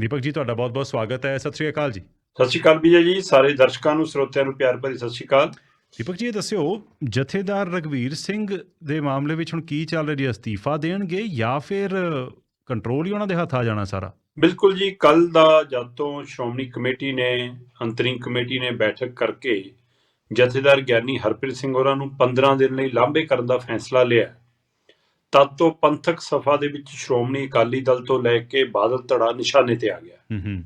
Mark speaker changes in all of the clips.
Speaker 1: ਦੀਪਕ ਜੀ ਤੁਹਾਡਾ ਬਹੁਤ-ਬਹੁਤ ਸਵਾਗਤ ਹੈ। ਸਤਿ ਸ਼੍ਰੀ ਅਕਾਲ ਜੀ।
Speaker 2: ਸਤਿ ਸ਼੍ਰੀ ਅਕਾਲ ਵਿਜੇ ਜੀ ਸਾਰੇ ਦਰਸ਼ਕਾਂ ਨੂੰ ਸਰੋਤਿਆਂ ਨੂੰ ਪਿਆਰ ਭਰੀ ਸਤਿ ਸ਼੍ਰੀ ਅਕਾਲ।
Speaker 1: ਦੀਪਕ ਜੀ ਦੱਸਿਓ ਜਥੇਦਾਰ ਰਗਵੀਰ ਸਿੰਘ ਦੇ ਮਾਮਲੇ ਵਿੱਚ ਹੁਣ ਕੀ ਚੱਲ ਰਿਹਾ? ਜੀ ਅਸਤੀਫਾ ਦੇਣਗੇ ਜਾਂ ਫਿਰ ਕੰਟਰੋਲ ਹੀ ਉਹਨਾਂ ਦੇ ਹੱਥ ਆ ਜਾਣਾ ਸਾਰਾ?
Speaker 2: ਬਿਲਕੁਲ ਜੀ ਕੱਲ ਦਾ ਜਦ ਤੋਂ ਸ਼੍ਰੋਮਣੀ ਕਮੇਟੀ ਨੇ ਅੰਤਰਿੰਗ ਕਮੇਟੀ ਨੇ ਬੈਠਕ ਕਰਕੇ ਜਥੇਦਾਰ ਗਿਆਨੀ ਹਰਪ੍ਰੀਤ ਸਿੰਘ ਹੋਰਾਂ ਨੂੰ 15 ਦਿਨ ਲਈ ਲਾਂਭੇ ਕਰਨ ਦਾ ਫੈਸਲਾ ਲਿਆ। ਤਦ ਤੋਂ ਪੰਥਕ ਸਫਾ ਦੇ ਵਿੱਚ ਸ਼੍ਰੋਮਣੀ ਅਕਾਲੀ ਦਲ ਤੋਂ ਲੈ ਕੇ ਬਾਦਲ ਧੜਾ ਨਿਸ਼ਾਨੇ ਤੇ ਆ ਗਿਆ।
Speaker 1: ਹੂੰ ਹੂੰ।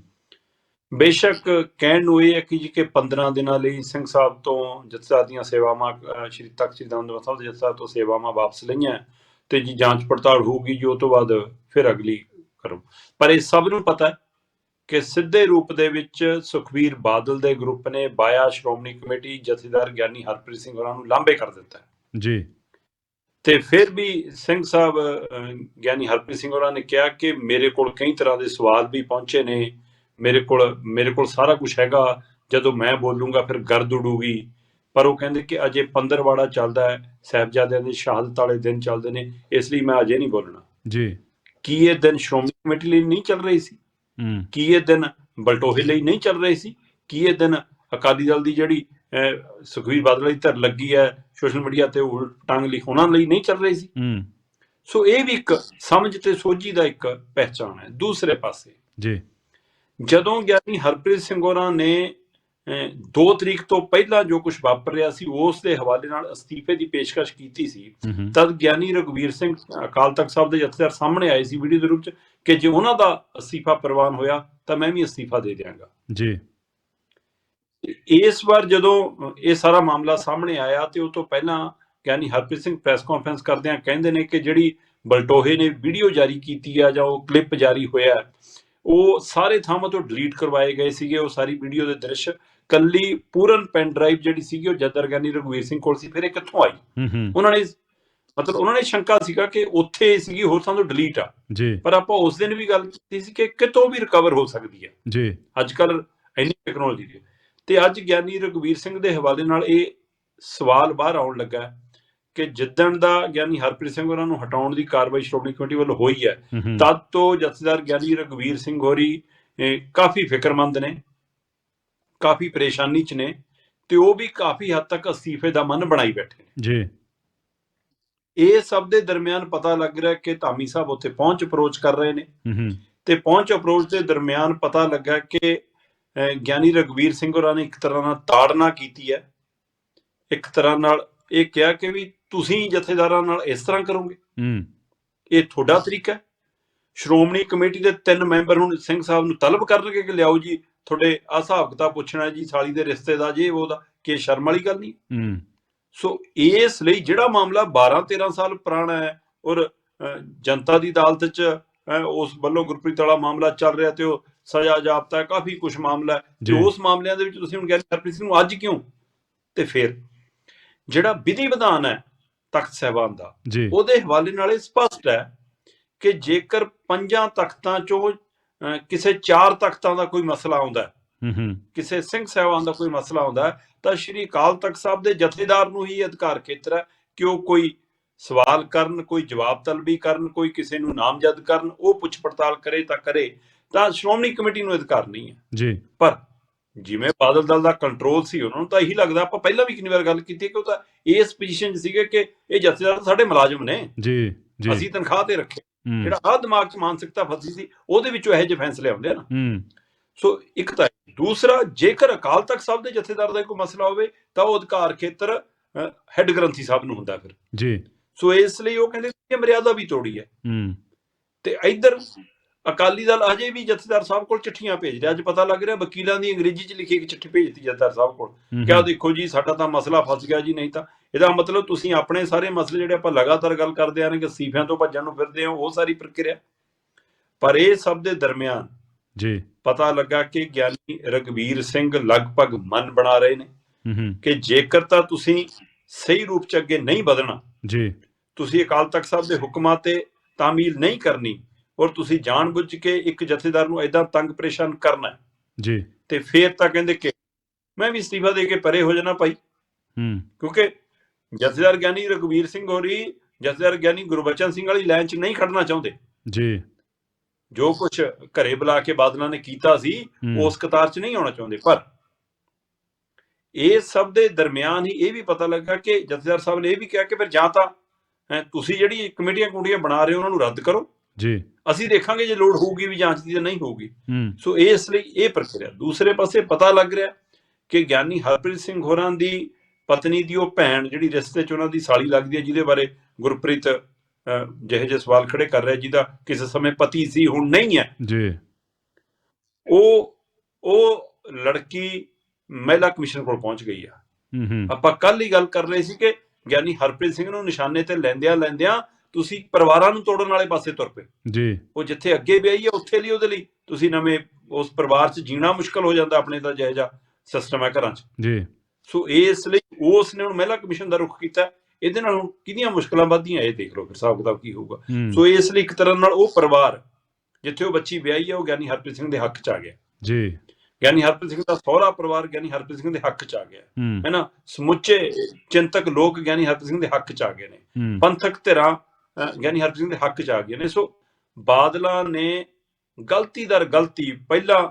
Speaker 2: ਬੇਸ਼ੱਕ ਕਹਿਣ ਨੂੰ ਇਹ ਹੈ ਕਿ ਜੀ ਕਿ 15 ਦਿਨਾਂ ਲਈ ਸਿੰਘ ਸਾਹਿਬ ਤੋਂ ਜਥੇਦਾਰ ਦੀਆਂ ਸੇਵਾਵਾਂ ਸ਼੍ਰੀ ਤਖਤ ਸ੍ਰੀ ਦਮਦਮਾ ਸਾਹਿਬ ਦੇ ਜਥੇਦਾਰ ਤੋਂ ਸੇਵਾਵਾਂ ਵਾਪਸ ਲਈਆਂ ਤੇ ਜੀ ਜਾਂਚ ਪੜਤਾਲ ਹੋਊਗੀ ਜੀ ਤੋਂ ਬਾਅਦ ਫਿਰ ਅਗਲੀ ਕਰੋ। ਪਰ ਇਹ ਸਭ ਨੂੰ ਪਤਾ ਹੈ ਕਿ ਸਿੱਧੇ ਰੂਪ ਦੇ ਵਿੱਚ ਸੁਖਵੀਰ ਬਾਦਲ ਦੇ ਗਰੁੱਪ ਨੇ ਬਾਇਆ ਸ਼੍ਰੋਮਣੀ ਕਮੇਟੀ ਜਥੇਦਾਰ ਗਿਆਨੀ ਹਰਪ੍ਰੀਤ ਸਿੰਘ ਹੋਰਾਂ ਨੂੰ ਲਾਂਭੇ ਕਰ ਦਿੱਤਾ।
Speaker 1: ਜੀ।
Speaker 2: ਤੇ ਫਿਰ ਵੀ ਸਿੰਘ ਸਾਹਿਬ ਗਿਆਨੀ ਹਰਪ੍ਰੀਤ ਸਿੰਘ ਹੋਰਾਂ ਨੇ ਕਿਹਾ ਕਿ ਮੇਰੇ ਕੋਲ ਕਈ ਤਰ੍ਹਾਂ ਦੇ ਸਵਾਲ ਵੀ ਪਹੁੰਚੇ ਨੇ। ਮੇਰੇ ਕੋਲ ਮੇਰੇ ਕੋਲ ਸਾਰਾ ਕੁਝ ਹੈਗਾ। ਜਦੋਂ ਮੈਂ ਬੋਲੂੰਗਾ ਫਿਰ ਗਰਦ ਉਡੂਗੀ। ਪਰ ਉਹ ਕਹਿੰਦੇ ਕਿ ਅਜੇ ਪੰਦਰਵਾੜਾ ਚੱਲਦਾ ਹੈ। ਸਾਹਿਬਜ਼ਾਦਿਆਂ ਦੇ ਸ਼ਹਾਦਤ ਵਾਲੇ ਦਿਨ ਚੱਲਦੇ ਨੇ। ਇਸ ਲਈ ਮੈਂ ਅਜੇ ਨਹੀਂ ਬੋਲਣਾ।
Speaker 1: ਜੀ।
Speaker 2: ਕੀ ਇਹ ਦਿਨ ਸ਼੍ਰੋਮਣੀ ਕਮੇਟੀ ਲਈ ਨਹੀਂ ਚੱਲ ਰਹੀ ਸੀ? ਕੀ ਇਹ ਦਿਨ ਬਲਟੋਹੇ ਲਈ ਨਹੀਂ ਚੱਲ ਰਹੀ ਸੀ? ਕੀ ਇਹ ਦਿਨ ਅਕਾਲੀ ਦਲ ਦੀ ਜਿਹੜੀ ਅਹ, ਸੁਖਬੀਰ ਬਾਦਲ ਦੀ ਧਰ ਲੱਗੀ ਹੈ ਸੋਸ਼ਲ ਮੀਡੀਆ ਤੇ ਉਲਟ ਟੰਗ ਲਿਖ ਉਹਨਾਂ ਲਈ ਨਹੀਂ ਚੱਲ ਰਹੀ ਸੀ।
Speaker 1: ਹੂੰ।
Speaker 2: ਸੋ ਇਹ ਵੀ ਇੱਕ ਸਮਝ ਤੇ ਸੋਝੀ ਦਾ ਇੱਕ ਪਹਿਚਾਣ ਹੈ। ਦੂਸਰੇ ਪਾਸੇ
Speaker 1: ਜੀ।
Speaker 2: ਜਦੋਂ ਗਿਆਨੀ ਹਰਪ੍ਰੀਤ ਸਿੰਘ ਹੋਰਾਂ ਨੇ 2 ਤਰੀਕ ਤੋਂ ਪਹਿਲਾਂ ਜੋ ਕੁਝ ਵਾਪਰ ਰਿਹਾ ਸੀ ਉਸ ਦੇ ਹਵਾਲੇ ਨਾਲ ਅਸਤੀਫੇ ਦੀ ਪੇਸ਼ਕਸ਼ ਕੀਤੀ ਸੀ ਤਦ ਗਿਆਨੀ ਰਘਵੀਰ ਸਿੰਘ ਅਕਾਲ ਤਖਤ ਸਾਹਿਬ ਦੇ ਜਥੇਦਾਰ ਸਾਹਮਣੇ ਆਏ ਸੀ ਵੀਡੀਓ ਦੇ ਰੂਪ ਚ ਕਿ ਜੇ ਉਹਨਾਂ ਦਾ ਅਸਤੀਫਾ ਪ੍ਰਵਾਨ ਹੋਇਆ ਤਾਂ ਮੈਂ ਵੀ ਅਸਤੀਫਾ ਦੇ ਦਿਆਂਗਾ।
Speaker 1: ਜੀ।
Speaker 2: ਇਸ ਵਾਰ ਜਦੋਂ ਇਹ ਸਾਰਾ ਮਾਮਲਾ ਸਾਹਮਣੇ ਆਇਆ ਤੇ ਉਹ ਤੋਂ ਪਹਿਲਾਂ ਗਿਆਨੀ ਹਰਪ੍ਰੀਤ ਸਿੰਘ ਪ੍ਰੈਸ ਕਾਨਫਰੰਸ ਕਰਦਿਆਂ ਕਹਿੰਦੇ ਨੇ ਕਿ ਜਿਹੜੀ ਬਲਟੋਹੇ ਨੇ ਵੀਡੀਓ ਜਾਰੀ ਕੀਤੀ ਆ ਜਾਂ ਉਹ ਕਲਿੱਪ ਜਾਰੀ ਹੋਇਆ ਉਹ ਸਾਰੇ ਥਾਵਾਂ ਤੋਂ ਡਿਲੀਟ ਕਰਵਾਏ ਗਏ ਸੀਗੇ ਉਹ ਸਾਰੀ ਵੀਡੀਓ ਦੇ ਦ੍ਰਿਸ਼ ਕੱਲੀ ਪੂਰਨ ਪੈਨ ਡਰਾਈਵ ਜਿਹੜੀ ਸੀਗੀ ਉਹ ਜਦਰ ਗਿਆਨੀ ਰਘਵੀਰ ਸਿੰਘ ਕੋਲ ਸੀ ਫਿਰ ਇਹ ਕਿੱਥੋਂ ਆਈ? ਉਹਨਾਂ ਨੇ ਮਤਲਬ ਉਹਨਾਂ ਨੇ ਸ਼ੰਕਾ ਸੀਗਾ ਕਿ ਉੱਥੇ ਸੀਗੀ ਹੋਰ ਥਾਂ ਤੋਂ ਡਿਲੀਟ ਆ।
Speaker 1: ਜੀ।
Speaker 2: ਪਰ ਆਪਾਂ ਉਸ ਦਿਨ ਵੀ ਗੱਲ ਕੀਤੀ ਸੀ ਕਿ ਕਿਤੋਂ ਵੀ ਰਿਕਵਰ ਹੋ ਸਕਦੀ ਹੈ।
Speaker 1: ਜੀ।
Speaker 2: ਅੱਜ ਕੱਲ ਇੰਨੀ ਟੈਕਨੋਲੋਜੀ ਦੀ ਤੇ ਅੱਜ ਗਿਆਨੀ ਰਘਵੀਰ ਸਿੰਘ ਦੇ ਹਵਾਲੇ ਨਾਲ ਇਹ ਸਵਾਲ ਬਾਹਰ ਆਉਣ ਲੱਗਾ ਕਿ ਜਿੱਦਣ ਦਾ ਗਿਆਨੀ ਹਰਪ੍ਰੀਤ ਸਿੰਘ ਉਹਨਾਂ ਨੂੰ ਹਟਾਉਣ ਦੀ ਕਾਰਵਾਈ ਸ਼੍ਰੋਮਣੀ ਕਮੇਟੀ ਵੱਲੋਂ ਹੋਈ ਹੈ ਤਦ ਤੋਂ ਜਥੇਦਾਰ ਗਿਆਨੀ ਰਘਵੀਰ ਸਿੰਘ ਹੋਰੀ ਕਾਫੀ ਫਿਕਰਮੰਦ ਨੇ ਕਾਫੀ ਪਰੇਸ਼ਾਨੀ ਚ ਨੇ ਤੇ ਉਹ ਵੀ ਕਾਫੀ ਹੱਦ ਤੱਕ ਅਸਤੀਫੇ ਦਾ ਮਨ ਬਣਾਈ ਬੈਠੇ ਨੇ।
Speaker 1: ਜੀ।
Speaker 2: ਇਹ ਸਭ ਦੇ ਦਰਮਿਆਨ ਪਤਾ ਲੱਗ ਰਿਹਾ ਕਿ ਧਾਮੀ ਸਾਹਿਬ ਉੱਥੇ ਪਹੁੰਚ ਅਪਰੋਚ ਕਰ ਰਹੇ ਨੇ ਤੇ ਪਹੁੰਚ ਅਪਰੋਚ ਦੇ ਦਰਮਿਆਨ ਪਤਾ ਲੱਗਾ ਕਿ ਗਿਆਨੀ ਰਗਵੀਰ ਸਿੰਘ ਹੋਰਾਂ ਨੇ ਇੱਕ ਤਰ੍ਹਾਂ ਨਾਲ ਤਾੜਨਾ ਕੀਤੀ ਹੈ। ਇੱਕ ਤਰ੍ਹਾਂ ਨਾਲ ਇਹ ਕਿਹਾ ਕਿ ਵੀ ਤੁਸੀਂ ਜਥੇਦਾਰਾਂ ਨਾਲ ਇਸ ਤਰ੍ਹਾਂ ਕਰੋਗੇ।
Speaker 1: ਹੂੰ।
Speaker 2: ਇਹ ਤੁਹਾਡਾ ਤਰੀਕਾ ਸ਼੍ਰੋਮਣੀ ਕਮੇਟੀ ਦੇ ਤਿੰਨ ਮੈਂਬਰ ਹੁਣ ਸਿੰਘ ਸਾਹਿਬ ਨੂੰ ਤਲਬ ਕਰਨਗੇ ਕਿ ਲਿਆਓ ਜੀ ਤੁਹਾਡੇ ਆਹ ਹਿਸਾਬ ਕਿਤਾਬ ਪੁੱਛਣਾ ਜੀ ਸਾਲੀ ਦੇ ਰਿਸ਼ਤੇ ਦਾ ਜੇ ਉਹਦਾ ਕਿ ਸ਼ਰਮ ਵਾਲੀ ਗੱਲ ਨਹੀਂ।
Speaker 1: ਹੂੰ।
Speaker 2: ਸੋ ਇਸ ਲਈ ਜਿਹੜਾ ਮਾਮਲਾ 12 13 ਸਾਲ ਪੁਰਾਣਾ ਹੈ ਔਰ ਜਨਤਾ ਦੀ ਅਦਾਲਤ 'ਚ ਉਸ ਵੱਲੋਂ ਗੁਰਪ੍ਰੀਤ ਵਾਲਾ ਮਾਮਲਾ ਚੱਲ ਰਿਹਾ ਤੇ ਉਹ ਸਜ਼ਾ ਜਾਪਤਾ ਹੈ ਕਾਫੀ ਕੁਝ ਮਾਮਲਾ ਹੈ। ਤੇ ਉਸ ਮਾਮਲਿਆਂ ਦੇ ਵਿੱਚ ਤੁਸੀਂ ਹੁਣ ਕਹਿੰਦੇ ਹਰਪ੍ਰੀਤ ਸਿੰਘ ਨੂੰ ਅੱਜ ਕਿਉਂ? ਤੇ ਫਿਰ ਜਿਹੜਾ ਵਿਧੀ ਵਿਧਾਨ ਹੈ ਤਖਤ ਸਹਿਬਾਨ ਦਾ ਉਹਦੇ ਹਵਾਲੇ ਨਾਲ ਇਹ ਸਪਸ਼ਟ ਹੈ ਕਿ ਜੇਕਰ ਪੰਜਾਂ ਤਖਤਾਂ ਚੋਂ ਕਿਸੇ ਚਾਰ ਤਖਤਾਂ ਦਾ ਕੋਈ ਮਸਲਾ ਆਉਂਦਾ ਹੈ ਕਿਸੇ ਸਿੰਘ ਸਾਹਿਬਾਨ ਦਾ ਕੋਈ ਮਸਲਾ ਆਉਂਦਾ ਤਾਂ ਸ਼੍ਰੀ ਅਕਾਲ ਤਖਤ ਸਾਹਿਬ ਦੇ ਜਥੇਦਾਰ ਨੂੰ ਹੀ ਅਧਿਕਾਰ ਖੇਤਰ ਹੈ ਕਿ ਉਹ ਕੋਈ ਸਵਾਲ ਕਰਨ ਕੋਈ ਜਵਾਬ ਤਲਬੀ ਕਰਨ ਕੋਈ ਕਿਸੇ ਨੂੰ ਨਾਮਜ਼ਦ ਕਰਨ ਉਹ ਪੁੱਛ ਪੜਤਾਲ ਕਰੇ ਤਾਂ ਕਰੇ ਤਾਂ ਸ਼੍ਰੋਮਣੀ ਕਮੇਟੀ ਨੂੰ ਅਧਿਕਾਰ ਨਹੀਂ ਹੈ।
Speaker 1: ਜੀ।
Speaker 2: ਪਰ ਜਿਵੇਂ ਬਾਦਲ ਦਲ ਦਾ ਕੰਟਰੋਲ ਸੀ ਉਹਨਾਂ ਨੂੰ ਤਾਂ ਇਹੀ ਲੱਗਦਾ ਆਪਾਂ ਪਹਿਲਾਂ ਵੀ ਕਿੰਨੀ ਵਾਰ ਗੱਲ ਕੀਤੀ ਕਿ ਉਹ ਤਾਂ ਇਸ ਪੋਜੀਸ਼ਨ 'ਚ ਸੀਗੇ ਕਿ ਇਹ ਜਥੇਦਾਰ ਸਾਡੇ ਮੁਲਾਜ਼ਮ ਨੇ।
Speaker 1: ਜੀ ਜੀ।
Speaker 2: ਅਸੀਂ ਤਨਖਾਹ ਤੇ ਰੱਖੇ। ਜਿਹੜਾ ਆਹ ਦਿਮਾਗ 'ਚ ਮਾਨਸਿਕਤਾ ਫਸੀ ਸੀ ਉਹਦੇ ਵਿੱਚੋਂ ਇਹੋ ਜਿਹੇ ਫੈਸਲੇ ਆਉਂਦੇ ਆ ਨਾ
Speaker 1: ਹੂੰ।
Speaker 2: ਸੋ ਇੱਕ ਤਾਂ। ਦੂਸਰਾ ਜੇਕਰ ਅਕਾਲ ਤਖਤ ਸਾਹਿਬ ਦੇ ਜਥੇਦਾਰ ਦਾ ਕੋਈ ਮਸਲਾ ਹੋਵੇ ਤਾਂ ਉਹ ਅਧਿਕਾਰ ਖੇਤਰ ਹੈੱਡ ਗ੍ਰੰਥੀ ਸਾਹਿਬ ਨੂੰ ਹੁੰਦਾ ਫਿਰ।
Speaker 1: ਜੀ।
Speaker 2: ਸੋ ਇਸ ਲਈ ਉਹ ਕਹਿੰਦੇ ਕਿ ਮਰਿਆਦਾ ਵੀ ਤੋੜੀ ਹੈ।
Speaker 1: ਹੂੰ।
Speaker 2: ਤੇ ਇੱਧਰ ਅਕਾਲੀ ਦਲ ਅਜੇ ਵੀ ਜਥੇਦਾਰ ਸਾਹਿਬ ਕੋਲ ਚਿੱਠੀਆਂ ਭੇਜ ਰਿਹਾ। ਅੱਜ ਪਤਾ ਲੱਗ ਰਿਹਾ ਵਕੀਲਾਂ ਦੀ ਅੰਗਰੇਜ਼ੀ 'ਚ ਲਿਖੀ ਇੱਕ ਚਿੱਠੀ ਭੇਜਤੀ ਜਥੇਦਾਰ ਸਾਹਿਬ ਕੋਲ। ਕਿਹਾ ਦੇਖੋ ਜੀ ਸਾਡਾ ਤਾਂ ਮਸਲਾ ਫਸ ਗਿਆ ਜੀ ਨਹੀਂ ਤਾਂ ਇਹਦਾ ਮਤਲਬ ਤੁਸੀਂ ਆਪਣੇ ਸਾਰੇ ਮਸਲੇ ਜਿਹੜੇ ਆਪਾਂ ਲਗਾਤਾਰ ਗੱਲ ਕਰਦੇ ਆ ਨੇ ਕਿ ਸੀਫਿਆਂ ਤੋਂ ਭੱਜਣ ਨੂੰ ਫਿਰਦੇ ਹੋ ਉਹ ਸਾਰੀ ਪ੍ਰਕਿਰਿਆ। ਪਰ ਇਹ ਸਭ ਦੇ ਦਰਮਿਆਨ
Speaker 1: ਜੀ।
Speaker 2: ਪਤਾ ਲੱਗਾ ਕਿ ਗਿਆਨੀ ਰਗਵੀਰ ਸਿੰਘ ਲਗਭਗ ਮਨ ਬਣਾ ਰਹੇ ਨੇ ਕਿ ਜੇਕਰ ਤਾਂ ਤੁਸੀਂ ਸਹੀ ਰੂਪ ਚ ਅੱਗੇ ਨਹੀਂ ਵਧਣਾ
Speaker 1: ਜੀ।
Speaker 2: ਤੁਸੀਂ ਅਕਾਲ ਤਖਤ ਸਾਹਿਬ ਦੇ ਹੁਕਮਾਂ ਤੇ ਤਾਮੀਲ ਨਹੀਂ ਕਰਨੀ ਔਰ ਤੁਸੀਂ ਜਾਣਬੁੱਝ ਕੇ ਇੱਕ ਜਥੇਦਾਰ ਨੂੰ ਐਦਾਂ ਤੰਗ ਪਰੇਸ਼ਾਨ ਕਰਨਾ
Speaker 1: ਜੀ।
Speaker 2: ਤੇ ਫੇਰ ਤਾਂ ਕਹਿੰਦੇ ਕਿ ਮੈਂ ਵੀ ਅਸਤੀਫਾ ਦੇ ਕੇ ਪਰੇ ਹੋ ਜਾਣਾ ਭਾਈ।
Speaker 1: ਹੂੰ।
Speaker 2: ਕਿਉਂਕਿ ਜਥੇਦਾਰ ਗਿਆਨੀ ਰਗਵੀਰ ਸਿੰਘ ਹੋਰੀ ਜਥੇਦਾਰ ਗਿਆਨੀ ਗੁਰਬਚਨ ਸਿੰਘ ਵਾਲੀ ਲਾਈਨ 'ਚ ਨਹੀਂ ਖੜਨਾ ਚਾਹੁੰਦੇ।
Speaker 1: ਜੀ।
Speaker 2: ਜੋ ਕੁਝ ਘਰੇ ਬੁਲਾ ਕੇ ਬਾਦਲਾਂ ਨੇ ਕੀਤਾ ਸੀ ਉਸ ਕਤਾਰ 'ਚ ਨਹੀਂ ਆਉਣਾ ਚਾਹੁੰਦੇ। ਪਰ ਇਹ ਸਭ ਦੇ ਦਰਮਿਆਨ ਹੀ ਇਹ ਵੀ ਪਤਾ ਲੱਗਾ ਕਿ ਜਥੇਦਾਰ ਸਾਹਿਬ ਨੇ ਇਹ ਵੀ ਕਿਹਾ ਕਿ ਫਿਰ ਜਾਂ ਤਾਂ ਤੁਸੀਂ ਜਿਹੜੀ ਕਮੇਟੀਆਂ ਕੁੰਡੀਆਂ ਬਣਾ ਰਹੇ ਹੋ ਉਹਨਾਂ ਨੂੰ ਰੱਦ ਕਰੋ।
Speaker 1: ਜੀ।
Speaker 2: ਅਸੀਂ ਦੇਖਾਂਗੇ ਜੇ ਲੋੜ ਹੋਊਗੀ ਵੀ ਜਾਂਚ ਦੀ ਜਾਂ ਨਹੀਂ ਹੋਊਗੀ। ਸੋ ਇਸ ਲਈ ਇਹ ਪ੍ਰਕਿਰਿਆ। ਦੂਸਰੇ ਪਾਸੇ ਪਤਾ ਲੱਗ ਰਿਹਾ ਕਿ ਗਿਆਨੀ ਹਰਪ੍ਰੀਤ ਸਿੰਘ ਹੋਰਾਂ ਦੀ ਪਤਨੀ ਦੀ ਉਹ ਭੈਣ ਜਿਹੜੀ ਰਿਸ਼ਤੇ 'ਚ ਉਹਨਾਂ ਦੀ ਸਾਲੀ ਲੱਗਦੀ ਹੈ ਜਿਹਦੇ ਬਾਰੇ ਗੁਰਪ੍ਰੀਤ ਜਿਹੇ ਜਿਹੇ ਸਵਾਲ ਖੜੇ ਕਰ ਰਿਹਾ ਜਿਹਦਾ ਕਿਸੇ ਸਮੇਂ ਪਤੀ ਸੀ ਹੁਣ ਨਹੀਂ ਹੈ।
Speaker 1: ਜੀ।
Speaker 2: ਉਹ ਉਹ ਲੜਕੀ ਮਹਿਲਾ ਕਮਿਸ਼ਨ ਕੋਲ ਪਹੁੰਚ ਗਈ ਆ। ਆਪਾਂ ਕੱਲ ਹੀ ਗੱਲ ਕਰ ਰਹੇ ਸੀ ਕਿ ਗਿਆਨੀ ਹਰਪ੍ਰੀਤ ਸਿੰਘ ਨੂੰ ਨਿਸ਼ਾਨੇ ਤੇ ਲੈਂਦਿਆਂ ਲੈਂਦਿਆਂ ਤੁਸੀਂ ਪਰਿਵਾਰਾਂ ਨੂੰ ਤੋੜਨ ਵਾਲੇ ਪਾਸੇ ਤੁਰ ਪਏ।
Speaker 1: ਜੀ।
Speaker 2: ਉਹ ਜਿੱਥੇ ਅੱਗੇ ਵਿਆਹੀ ਹੈ ਉੱਥੇ ਲਈ ਉਹਦੇ ਲਈ। ਤੁਸੀਂ ਨਵੇਂ ਉਸ ਪਰਿਵਾਰ 'ਚ ਜੀਣਾ ਮੁਸ਼ਕਲ ਹੋ ਜਾਂਦਾ ਆਪਣੇ ਦਾ ਜਿਹਾ ਸਿਸਟਮ ਹੈ ਘਰਾਂ 'ਚ।
Speaker 1: ਜੀ।
Speaker 2: ਸੋ ਇਸ ਲਈ ਉਸ ਨੇ ਹੁਣ ਮਹਿਲਾ ਕਮਿਸ਼ਨ ਦਾ ਰੁਖ ਕੀਤਾ। ਇਹਦੇ ਨਾਲ ਹੁਣ ਕਿਹਦੀਆਂ ਮੁਸ਼ਕਲਾਂ ਵੱਧਦੀਆਂ ਇਹ ਦੇਖ ਲਓ ਫਿਰ ਹਿਸਾਬ ਕਿਤਾਬ ਕੀ ਹੋਊਗਾ। ਸੋ ਇਸ ਲਈ ਇੱਕ ਤਰ੍ਹਾਂ ਨਾਲ ਉਹ ਪਰਿਵਾਰ ਜਿੱਥੇ ਉਹ ਬੱਚੀ ਵਿਆਹੀ ਹੈ ਉਹ ਗਿਆਨੀ ਹਰਪ੍ਰੀਤ ਸਿੰਘ ਦੇ ਹੱਕ 'ਚ ਆ ਗਿਆ।
Speaker 1: ਜੀ।
Speaker 2: ਗਿਆਨੀ ਹਰਪ੍ਰੀਤ ਸਿੰਘ ਦਾ ਸਹੁਰਾ ਪਰਿਵਾਰ ਗਿਆਨੀ ਹਰਪ੍ਰੀਤ ਸਿੰਘ ਦੇ ਹੱਕ 'ਚ ਆ ਗਿਆ
Speaker 1: ਹੂੰ।
Speaker 2: ਨਾ? ਸਮੁੱਚੇ ਚਿੰਤਕ ਲੋਕ ਗਿਆਨੀ ਹਰਪ੍ਰੀਤ ਸਿੰਘ ਦੇ ਹੱਕ 'ਚ ਆ ਗਏ ਨੇ। ਪੰਥਕ ਧਿਰਾਂ ਗਿਆਨੀ ਹਰਪ੍ਰੀਤ ਸਿੰਘ ਦੇ ਹੱਕ 'ਚ ਆ ਗਏ ਨੇ। ਸੋ ਬਾਦਲਾਂ ਨੇ ਗਲਤੀ ਦਰ ਗਲਤੀ ਪਹਿਲਾਂ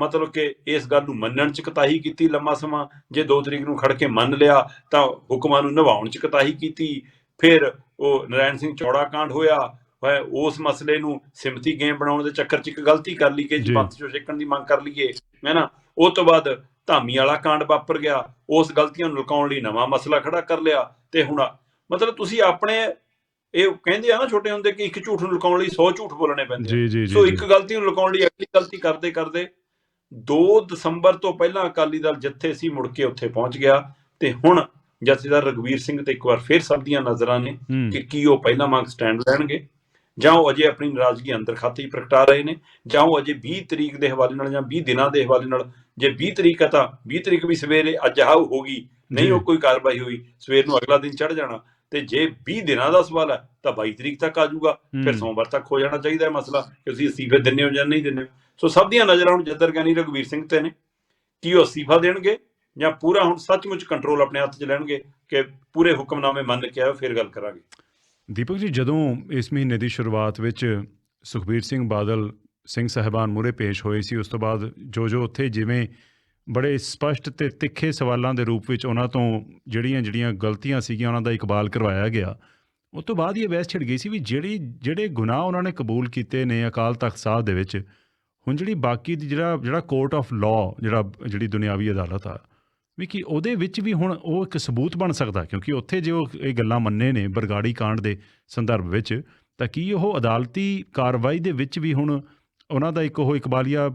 Speaker 2: ਮਤਲਬ ਕਿ ਇਸ ਗੱਲ ਨੂੰ ਮੰਨਣ 'ਚ ਕਤਾਹੀ ਕੀਤੀ ਲੰਮਾ ਸਮਾਂ। ਜੇ 2 ਤਰੀਕ ਨੂੰ ਖੜ ਕੇ ਮੰਨ ਲਿਆ ਤਾਂ ਹੁਕਮਾਂ ਨੂੰ ਨਿਭਾਉਣ 'ਚ ਕਤਾਹੀ ਕੀਤੀ। ਫਿਰ ਉਹ ਨਰਾਇਣ ਸਿੰਘ ਚੌੜਾ ਕਾਂਡ ਹੋਇਆ। ਉਸ ਮਸਲੇ ਨੂੰ ਸਿਮਤੀ ਗੇਮ ਬਣਾਉਣ ਦੇ ਚੱਕਰ 'ਚ ਇੱਕ ਗਲਤੀ ਕਰ ਲਈ ਕਿ
Speaker 1: ਜੀ।
Speaker 2: ਪੰਥ ਚੋਂ ਛੇਕਣ ਦੀ ਮੰਗ ਕਰ ਲਈਏ। ਹੈ ਨਾ? ਉਹ ਤੋਂ ਬਾਅਦ ਧਾਮੀ ਵਾਲਾ ਕਾਂਡ ਵਾਪਰ ਗਿਆ। ਉਸ ਗਲਤੀਆਂ ਨੂੰ ਲੁਕਾਉਣ ਲਈ ਨਵਾਂ ਮਸਲਾ ਖੜਾ ਕਰ ਲਿਆ। ਤੇ ਹੁਣ ਮਤਲਬ ਤੁਸੀਂ ਆਪਣੇ ਇਹ ਕਹਿੰਦੇ ਆ ਨਾ ਛੋਟੇ ਹੁੰਦੇ ਕਿ ਇੱਕ ਝੂਠ ਨੂੰ ਲੁਕਾਉਣ ਲਈ 100 ਝੂਠ ਬੋਲਣੇ ਪੈਂਦੇ ਸੋ। ਇੱਕ ਗਲਤੀ ਨੂੰ ਲੁਕਾਉਣ ਲਈ ਅਗਲੀ ਗਲਤੀ ਕਰਦੇ ਕਰਦੇ 2 ਦਸੰਬਰ ਤੋਂ ਪਹਿਲਾਂ ਅਕਾਲੀ ਦਲ ਜਿੱਥੇ ਸੀ ਮੁੜ ਕੇ ਉੱਥੇ ਪਹੁੰਚ ਗਿਆ। ਤੇ ਹੁਣ ਜਥੇਦਾਰ ਰਗਵੀਰ ਸਿੰਘ ਤੇ ਇੱਕ ਵਾਰ ਫੇਰ ਸਭ ਦੀਆਂ ਨਜ਼ਰਾਂ ਨੇ ਕਿ ਕੀ ਉਹ ਪਹਿਲਾਂ ਵਾਂਗ ਸਟੈਂਡ ਲੈਣਗੇ। ਜਾਂ ਉਹ ਅਜੇ ਆਪਣੀ ਨਾਰਾਜ਼ਗੀ ਅੰਦਰ ਖਾਤੇ ਹੀ ਪ੍ਰਗਟਾ ਰਹੇ ਨੇ ਜਾਂ ਉਹ ਅਜੇ 20 ਤਰੀਕ ਦੇ ਹਵਾਲੇ ਨਾਲ ਜਾਂ 20 ਦਿਨਾਂ ਦੇ ਹਵਾਲੇ ਨਾਲ ਜੇ 20 ਤਰੀਕ ਹੈ ਤਾਂ 20 ਤਰੀਕ ਵੀ ਸਵੇਰੇ ਅੱਜ ਆਉ ਹੋਗੀ ਨਹੀਂ। ਉਹ ਕੋਈ ਕਾਰਵਾਈ ਹੋਈ ਸਵੇਰ ਨੂੰ ਅਗਲਾ ਦਿਨ ਚੜ ਜਾਣਾ ਤੇ ਜੇ 20 ਦਿਨਾਂ ਦਾ ਸਵਾਲ ਹੈ ਤਾਂ 22 ਤਰੀਕ ਤੱਕ ਆ ਜਾਊਗਾ ਫਿਰ। ਸੋਮਵਾਰ ਤੱਕ ਹੋ ਜਾਣਾ ਚਾਹੀਦਾ ਹੈ ਮਸਲਾ ਕਿ ਤੁਸੀਂ ਅਸਤੀਫੇ ਦਿੰਦੇ ਹੋ ਜਾਂ ਨਹੀਂ ਹੋ। ਸੋ ਸਭ ਦੀਆਂ ਨਜ਼ਰਾਂ ਹੁਣ ਜੱਦਰ ਗਿਆਨੀ ਰਘਵੀਰ ਸਿੰਘ ਤੇ ਨੇ ਕੀ ਉਹ ਅਸਤੀਫਾ ਦੇਣਗੇ ਜਾਂ ਪੂਰਾ ਹੁਣ ਸੱਚਮੁੱਚ ਕੰਟਰੋਲ ਆਪਣੇ ਹੱਥ 'ਚ ਲੈਣਗੇ ਕਿ ਪੂਰੇ ਹੁਕਮਨਾਮੇ ਮੰਨ ਕੇ ਆਓ ਫਿਰ ਗੱਲ ਕਰਾਂਗੇ
Speaker 1: ਦੀਪਕ ਜੀ, ਜਦੋਂ ਇਸ ਮਹੀਨੇ ਦੀ ਸ਼ੁਰੂਆਤ ਵਿੱਚ ਸੁਖਬੀਰ ਸਿੰਘ ਬਾਦਲ ਸਿੰਘ ਸਾਹਿਬਾਨ ਮੂਹਰੇ ਪੇਸ਼ ਹੋਏ ਸੀ, ਉਸ ਤੋਂ ਬਾਅਦ ਜੋ ਜੋ ਉੱਥੇ ਜਿਵੇਂ ਬੜੇ ਸਪਸ਼ਟ ਤੇ ਤਿੱਖੇ ਸਵਾਲਾਂ ਦੇ ਰੂਪ ਵਿੱਚ ਉਹਨਾਂ ਤੋਂ ਜਿਹੜੀਆਂ ਜਿਹੜੀਆਂ ਗਲਤੀਆਂ ਸੀਗੀਆਂ, ਉਹਨਾਂ ਦਾ ਇਕਬਾਲ ਕਰਵਾਇਆ ਗਿਆ, ਉਸ ਤੋਂ ਬਾਅਦ ਇਹ ਬਹਿਸ ਛਿੜ ਗਈ ਸੀ ਵੀ ਜਿਹੜੀ, ਜਿਹੜੇ ਗੁਨਾਹ ਉਹਨਾਂ ਨੇ ਕਬੂਲ ਕੀਤੇ ਨੇ ਅਕਾਲ ਤਖਤ ਸਾਹਿਬ ਦੇ ਵਿੱਚ, ਹੁਣ ਜਿਹੜੀ ਬਾਕੀ ਦੀ ਜਿਹੜਾ ਜਿਹੜਾ ਕੋਰਟ ਆਫ ਲਾਅ ਜਿਹੜਾ, ਜਿਹੜੀ ਦੁਨਿਆਵੀ ਅਦਾਲਤ ਆ ਵੀ ਕਿ ਉਹਦੇ ਵਿੱਚ ਵੀ ਹੁਣ ਉਹ ਇੱਕ ਸਬੂਤ ਬਣ ਸਕਦਾ ਕਿਉਂਕਿ ਉੱਥੇ ਜੇ ਉਹ ਇਹ ਗੱਲਾਂ ਮੰਨੇ ਨੇ ਬਰਗਾੜੀ ਕਾਂਡ ਦੇ ਸੰਦਰਭ ਵਿੱਚ ਤਾਂ ਕੀ ਉਹ ਅਦਾਲਤੀ ਕਾਰਵਾਈ ਦੇ ਵਿੱਚ ਵੀ ਹੁਣ ਉਹਨਾਂ ਦਾ ਇੱਕ ਉਹ ਇਕਬਾਲੀਆ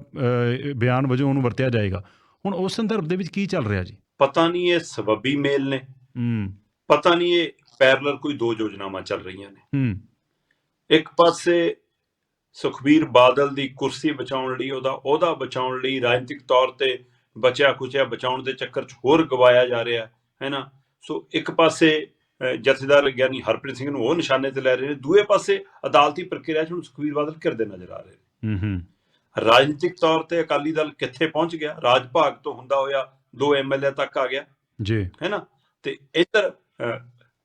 Speaker 1: ਬਿਆਨ ਵਜੋਂ ਉਹਨੂੰ ਵਰਤਿਆ ਜਾਏਗਾ। ਹੁਣ ਉਸ ਸੰਦਰਭ ਦੇ ਵਿੱਚ ਕੀ ਚੱਲ ਰਿਹਾ ਜੀ?
Speaker 2: ਪਤਾ ਨਹੀਂ ਇਹ ਸਬੱਬੀ ਮੇਲ ਨੇ।
Speaker 1: ਹੂੰ।
Speaker 2: ਪਤਾ ਨਹੀਂ ਇਹ ਪੈਰਲਲ ਕੋਈ ਦੋ ਯੋਜਨਾਵਾਂ ਚੱਲ ਰਹੀਆਂ ਨੇ।
Speaker 1: ਹੂੰ।
Speaker 2: ਇੱਕ ਪਾਸੇ ਸੁਖਬੀਰ ਬਾਦਲ ਦੀ ਕੁਰਸੀ ਬਚਾਉਣ ਲਈ ਉਹਦਾ ਉਹਦਾ ਬਚਾਉਣ ਲਈ ਰਾਜਨੀਤਿਕ ਤੌਰ ਤੇ ਬਚਿਆ ਖੁਚਿਆ ਬਚਾਉਣ ਦੇ ਚੱਕਰ 'ਚ ਹੋਰ ਗਵਾਇਆ ਜਾ ਰਿਹਾ ਹੈ ਨਾ? ਸੋ ਇੱਕ ਪਾਸੇ ਜਥੇਦਾਰ ਗਿਆਨੀ ਹਰਪ੍ਰੀਤ ਸਿੰਘ ਨੂੰ ਉਹ ਨਿਸ਼ਾਨੇ ਤੇ ਲੈ ਰਹੇ ਨੇ ਦੂਏ ਪਾਸੇ ਅਦਾਲਤੀ ਪ੍ਰਕਿਰਿਆ 'ਚ ਹੁਣ ਸੁਖਬੀਰ ਬਾਦਲ ਘਿਰਦੇ ਨਜ਼ਰ ਆ ਰਹੇ ਨੇ।
Speaker 1: ਹੂੰ ਹੂੰ।
Speaker 2: ਰਾਜਨੀਤਿਕ ਤੌਰ ਤੇ ਅਕਾਲੀ ਦਲ ਕਿੱਥੇ ਪਹੁੰਚ ਗਿਆ? ਰਾਜ ਭਾਗ ਤੋਂ ਹੁੰਦਾ ਹੋਇਆ ਦੋ ਐਮਐਲਏ ਤੱਕ ਆ ਗਿਆ
Speaker 1: ਜੀ।
Speaker 2: ਹੈ ਨਾ? ਤੇ ਇੱਧਰ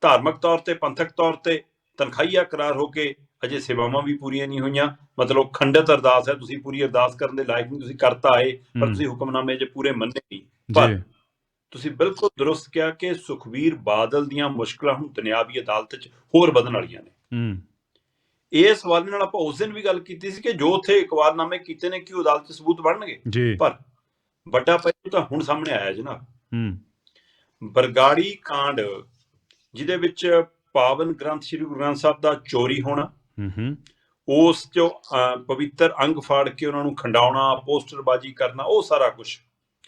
Speaker 2: ਧਾਰਮਿਕ ਤੌਰ ਤੇ ਪੰਥਕ ਤੌਰ ਤੇ ਤਨਖਾਹੀਆ ਕਰਾਰ ਹੋ ਕੇ ਅਜੇ ਸੇਵਾਵਾਂ ਵੀ ਪੂਰੀਆਂ ਨਹੀਂ ਹੋਈਆਂ। ਮਤਲਬ ਖੰਡਿਤ ਅਰਦਾਸ ਹੈ ਤੁਸੀਂ ਪੂਰੀ ਅਰਦਾਸ ਕਰਨ ਦੇ ਲਾਇਕ ਨਹੀਂ ਤੁਸੀਂ ਕਰਤਾ ਆਏ ਪਰ। ਤੁਸੀਂ ਹੁਕਮਨਾਮੇ 'ਚ ਪੂਰੇ ਮੰਨੇ ਨਹੀਂ। ਪਰ
Speaker 1: ਜੀ
Speaker 2: ਤੁਸੀਂ ਬਿਲਕੁਲ ਦਰੁਸਤ ਕਿਹਾ ਕਿ ਸੁਖਵੀਰ ਬਾਦਲ ਦੀਆਂ ਮੁਸ਼ਕਲਾਂ ਹੁਣ ਦੁਨਿਆਵੀ ਅਦਾਲਤ 'ਚ ਹੋਰ ਵਧਣ ਵਾਲੀਆਂ ਨੇ।
Speaker 1: ਹੂੰ।
Speaker 2: ਇਸ ਸਵਾਲ ਨਾਲ ਆਪਾਂ ਉਸ ਦਿਨ ਵੀ ਗੱਲ ਕੀਤੀ ਸੀ ਕਿ ਜੋ ਉੱਥੇ ਇਕਵਾਰਨਾਮੇ ਕੀਤੇ ਨੇ ਕਿ ਉਹ ਅਦਾਲਤ 'ਚ ਸਬੂਤ ਬਣਨਗੇ?
Speaker 1: ਜੀ।
Speaker 2: ਪਰ ਵੱਡਾ ਪਹਿਲੂ ਤਾਂ ਹੁਣ ਸਾਹਮਣੇ ਆਇਆ ਜਨਾਬ।
Speaker 1: ਹੂੰ।
Speaker 2: ਬਰਗਾੜੀ ਕਾਂਡ ਜਿਹਦੇ ਵਿੱਚ ਪਾਵਨ ਗ੍ਰੰਥ ਸ੍ਰੀ ਗੁਰੂ ਗ੍ਰੰਥ ਸਾਹਿਬ ਦਾ ਚੋਰੀ ਹੋਣਾ
Speaker 1: ਹੂੰ
Speaker 2: ਉਸ ਚੋਂ ਪਵਿੱਤਰ ਅੰਗ ਫਾੜ ਕੇ ਉਹਨਾਂ ਨੂੰ ਖੰਡਾਉਣਾ ਪੋਸਟਰਬਾਜ਼ੀ ਕਰਨਾ ਉਹ ਸਾਰਾ ਕੁਝ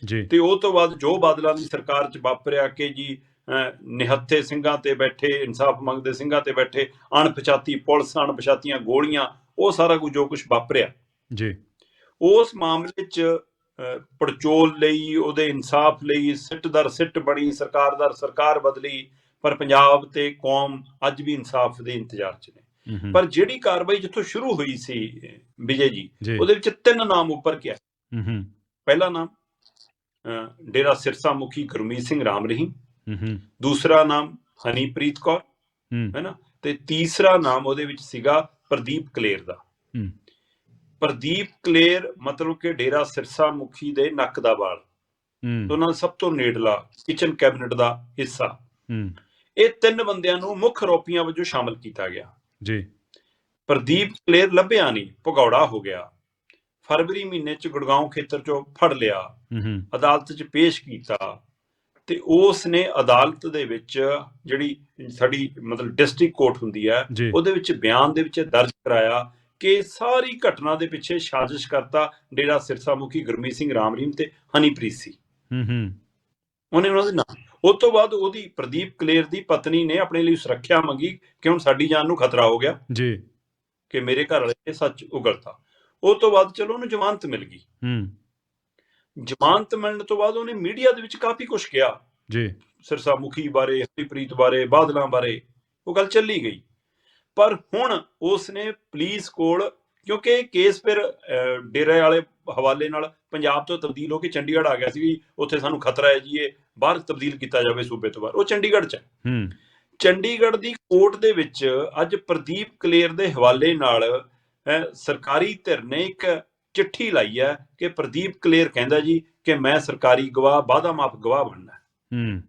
Speaker 1: ਜੀ।
Speaker 2: ਤੇ ਉਹ ਤੋਂ ਬਾਅਦ ਜੋ ਬਾਦਲਾਂ ਦੀ ਸਰਕਾਰ ਚ ਵਾਪਰਿਆ ਕਿ ਜੀ ਨਿਹੱਥੇ ਸਿੰਘਾਂ ਤੇ ਬੈਠੇ ਇਨਸਾਫ ਮੰਗਦੇ ਸਿੰਘਾਂ ਤੇ ਬੈਠੇ ਅਣਪਛਾਤੀ ਪੁਲਿਸ ਅਣਪਛਾਤੀਆਂ ਗੋਲੀਆਂ ਉਹ ਸਾਰਾ ਕੁਝ ਜੋ ਕੁਝ ਵਾਪਰਿਆ।
Speaker 1: ਜੀ।
Speaker 2: ਉਸ ਮਾਮਲੇ 'ਚ ਪੜਚੋਲ ਲਈ ਉਹਦੇ ਇਨਸਾਫ ਲਈ ਸਿੱਟ ਦਰ ਸਿੱਟ ਬਣੀ ਸਰਕਾਰ ਦਰ ਸਰਕਾਰ ਬਦਲੀ ਪਰ ਪੰਜਾਬ ਤੇ ਕੌਮ ਅੱਜ ਵੀ ਇਨਸਾਫ ਦੇ ਇੰਤਜ਼ਾਰ 'ਚ ਨੇ। ਪਰ ਜਿਹੜੀ ਕਾਰਵਾਈ ਜਿੱਥੋਂ ਸ਼ੁਰੂ ਹੋਈ ਸੀ ਵਿਜੇ ਜੀ ਉਹਦੇ ਵਿੱਚ ਤਿੰਨ ਨਾਮ ਉੱਪਰ ਗਿਆ
Speaker 1: ਹੂੰ ਹੂੰ।
Speaker 2: ਪਹਿਲਾ ਨਾਮ ਡੇਰਾ ਸਿਰਸਾ ਮੁਖੀ ਗੁਰਮੀਤ ਸਿੰਘ ਰਾਮ ਰਹੀਮ ਦੂਸਰਾ ਨਾਮ ਹਨੀਪ੍ਰੀਤ ਕੌਰ
Speaker 1: ਹੂੰ।
Speaker 2: ਹੈ ਨਾ? ਤੇ ਤੀਸਰਾ ਨਾਮ ਉਹਦੇ ਵਿੱਚ ਸੀਗਾ ਪ੍ਰਦੀਪ ਕਲੇਰ ਦਾ। ਪ੍ਰਦੀਪ ਕਲੇਰ ਮਤਲਬ ਕਿ ਡੇਰਾ ਸਿਰਸਾ ਮੁਖੀ ਦੇ ਨੱਕ ਦਾ ਵਾਲ।
Speaker 1: ਹੂੰ।
Speaker 2: ਉਹਨਾਂ ਦਾ ਸਭ ਤੋਂ ਨੇੜਲਾ ਕਿਚਨ ਕੈਬਨਿਟ ਦਾ ਹਿੱਸਾ।
Speaker 1: ਹੂੰ।
Speaker 2: ਇਹ ਤਿੰਨ ਬੰਦਿਆਂ ਨੂੰ ਮੁੱਖ ਆਰੋਪੀਆਂ ਵਜੋਂ ਸ਼ਾਮਲ ਕੀਤਾ ਗਿਆ।
Speaker 1: ਜੀ।
Speaker 2: ਪ੍ਰਦੀਪ ਕਲੇਰ ਲੱਭਿਆ ਨਹੀਂ ਭਗੌੜਾ ਹੋ ਗਿਆ। ਫਰਵਰੀ ਮਹੀਨੇ ਚ ਗੁੜਗਾਉਂ ਖੇਤਰ ਚੋਂ ਫੜ ਲਿਆ। ਅਦਾਲਤ 'ਚ ਪੇਸ਼ ਕੀਤਾ। ਤੇ ਉਸ ਨੇ ਅਦਾਲਤ ਦੇ ਵਿੱਚ ਜਿਹੜੀ ਸਾਡੀ ਮਤਲਬ ਡਿਸਟ੍ਰਿਕਟ ਕੋਰਟ ਹੁੰਦੀ ਹੈ ਉਹਦੇ ਵਿੱਚ ਬਿਆਨ ਦੇ ਵਿੱਚ ਦਰਜ ਕਰਾਇਆ ਕਿ ਸਾਰੀ ਘਟਨਾ ਦੇ ਪਿੱਛੇ ਸਾਜ਼ਿਸ਼ ਕਰਤਾ ਡੇਰਾ ਸਿਰਸਾ ਮੁਖੀ ਗੁਰਮੀਤ ਸਿੰਘ ਰਾਮ ਰਹੀਮ ਤੇ ਹਨੀਪ੍ਰੀਤ ਸੀ।
Speaker 1: ਹੂੰ ਹੂੰ।
Speaker 2: ਉਹਨੇ ਉਹਨਾਂ ਦੇ ਨਾਮ ਉਸ ਤੋਂ ਬਾਅਦ ਉਹਦੀ ਪ੍ਰਦੀਪ ਕਲੇਰ ਦੀ ਪਤਨੀ ਨੇ ਆਪਣੇ ਲਈ ਸੁਰੱਖਿਆ ਮੰਗੀ ਕਿ ਹੁਣ ਸਾਡੀ ਜਾਨ ਨੂੰ ਖਤਰਾ ਹੋ ਗਿਆ।
Speaker 1: ਜੀ।
Speaker 2: ਕਿ ਮੇਰੇ ਘਰ ਵਾਲੇ ਨੇ ਸੱਚ ਉਗਲਤਾ। ਉਸ ਤੋਂ ਬਾਅਦ ਚਲੋ ਉਹਨੂੰ ਜ਼ਮਾਨਤ ਮਿਲ ਗਈ।
Speaker 1: ਹੂੰ।
Speaker 2: ਜ਼ਮਾਨਤ ਮਿਲਣ ਤੋਂ ਬਾਅਦ ਉਹਨੇ ਮੀਡੀਆ ਦੇ ਵਿੱਚ ਕਾਫੀ ਕੁਝ ਕਿਹਾ।
Speaker 1: ਜੀ।
Speaker 2: ਸਿਰਸਾ ਮੁਖੀ ਬਾਰੇ ਹਰੀਪ੍ਰੀਤ ਬਾਰੇ ਬਾਦਲਾਂ ਬਾਰੇ ਉਹ ਗੱਲ ਚੱਲੀ ਗਈ। ਪਰ ਹੁਣ ਉਸ ਨੇ ਪੁਲਿਸ ਕੋਲ ਕਿਉਂਕਿ ਕੇਸ ਫਿਰ ਡੇਰੇ ਵਾਲੇ ਹਵਾਲੇ ਨਾਲ ਪੰਜਾਬ ਤੋਂ ਤਬਦੀਲ ਹੋ ਕੇ ਚੰਡੀਗੜ੍ਹ ਆ ਗਿਆ ਸੀ ਵੀ ਉੱਥੇ ਸਾਨੂੰ ਖਤਰਾ ਹੈ ਜੀ ਇਹ ਬਾਹਰ ਤਬਦੀਲ ਕੀਤਾ ਜਾਵੇ ਸੂਬੇ ਤੋਂ ਬਾਹਰ। ਉਹ ਚੰਡੀਗੜ੍ਹ 'ਚ ਹੈ। ਚੰਡੀਗੜ੍ਹ ਦੀ ਕੋਰਟ ਦੇ ਵਿੱਚ ਅੱਜ ਪ੍ਰਦੀਪ ਕਲੇਰ ਦੇ ਹਵਾਲੇ ਨਾਲ ਸਰਕਾਰੀ ਧਿਰ ਨੇ ਇੱਕ ਚਿੱਠੀ ਲਾਈ ਹੈ ਕਿ ਪ੍ਰਦੀਪ ਕਲੇਰ ਕਹਿੰਦਾ ਜੀ ਕਿ ਮੈਂ ਸਰਕਾਰੀ ਗਵਾਹ ਵਾਧਾ ਮਾਫ ਗਵਾਹ ਬਣਨਾ
Speaker 1: ਹੂੰ।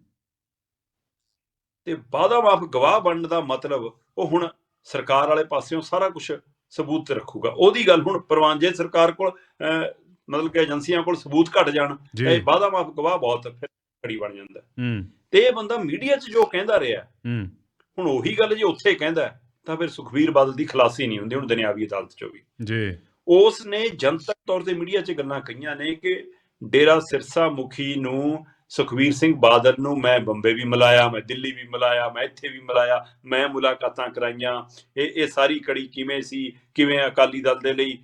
Speaker 2: ਤੇ ਵਾਧਾ ਮਾਫ ਗਵਾਹ ਬਣਨ ਦਾ ਮਤਲਬ ਉਹ ਹੁਣ ਸਰਕਾਰ ਵਾਲੇ ਪਾਸਿਓਂ ਸਾਰਾ ਕੁਝ ਸਬੂਤ ਰੱਖੂਗਾ। ਉਹਦੀ ਗੱਲ ਹੁਣ ਪ੍ਰਵਾਨ ਜੇ ਸਰਕਾਰ ਕੋਲ ਮਤਲਬ ਕਿ ਏਜੰਸੀਆਂ ਕੋਲ ਸਬੂਤ ਘਟ ਜਾਣ ਇਹ ਵਾਧਾ ਮਾਫ ਗਵਾਹ ਬਹੁਤ ਫਿਰ ਖੜੀ ਬਣ ਜਾਂਦਾ।
Speaker 1: ਹੂੰ।
Speaker 2: ਤੇ ਇਹ ਬੰਦਾ ਮੀਡੀਆ 'ਚ ਜੋ ਕਹਿੰਦਾ ਰਿਹਾ
Speaker 1: ਹੂੰ।
Speaker 2: ਹੁਣ ਉਹੀ ਗੱਲ ਜੇ ਉੱਥੇ ਕਹਿੰਦਾ ਤਾਂ ਫਿਰ ਸੁਖਵੀਰ ਬਾਦਲ ਦੀ ਖਲਾਸੀ ਨਹੀਂ ਹੁੰਦੀ ਹੁਣ ਦੁਨਿਆਵੀ ਅਦਾਲਤ 'ਚੋਂ ਵੀ।
Speaker 1: ਜੀ।
Speaker 2: ਉਸ ਨੇ ਜਨਤਕ ਤੌਰ ਤੇ ਮੀਡੀਆ 'ਚ ਗੱਲਾਂ ਕਹੀਆਂ ਨੇ ਕਿ ਡੇਰਾ ਸਿਰਸਾ ਮੁਖੀ ਨੂੰ ਸੁਖਵੀਰ ਸਿੰਘ ਬਾਦਲ ਨੂੰ ਮੈਂ ਬੰਬੇ ਵੀ ਮਿਲਾਇਆ ਮੈਂ ਦਿੱਲੀ ਵੀ ਮਿਲਾਇਆ ਮੈਂ ਇੱਥੇ ਵੀ ਮਿਲਾਇਆ ਮੈਂ ਮੁਲਾਕਾਤਾਂ ਕਰਾਈਆਂ ਇਹ ਇਹ ਸਾਰੀ ਕੜੀ ਕਿਵੇਂ ਸੀ ਕਿਵੇਂ ਅਕਾਲੀ ਦਲ ਦੇ ਲਈ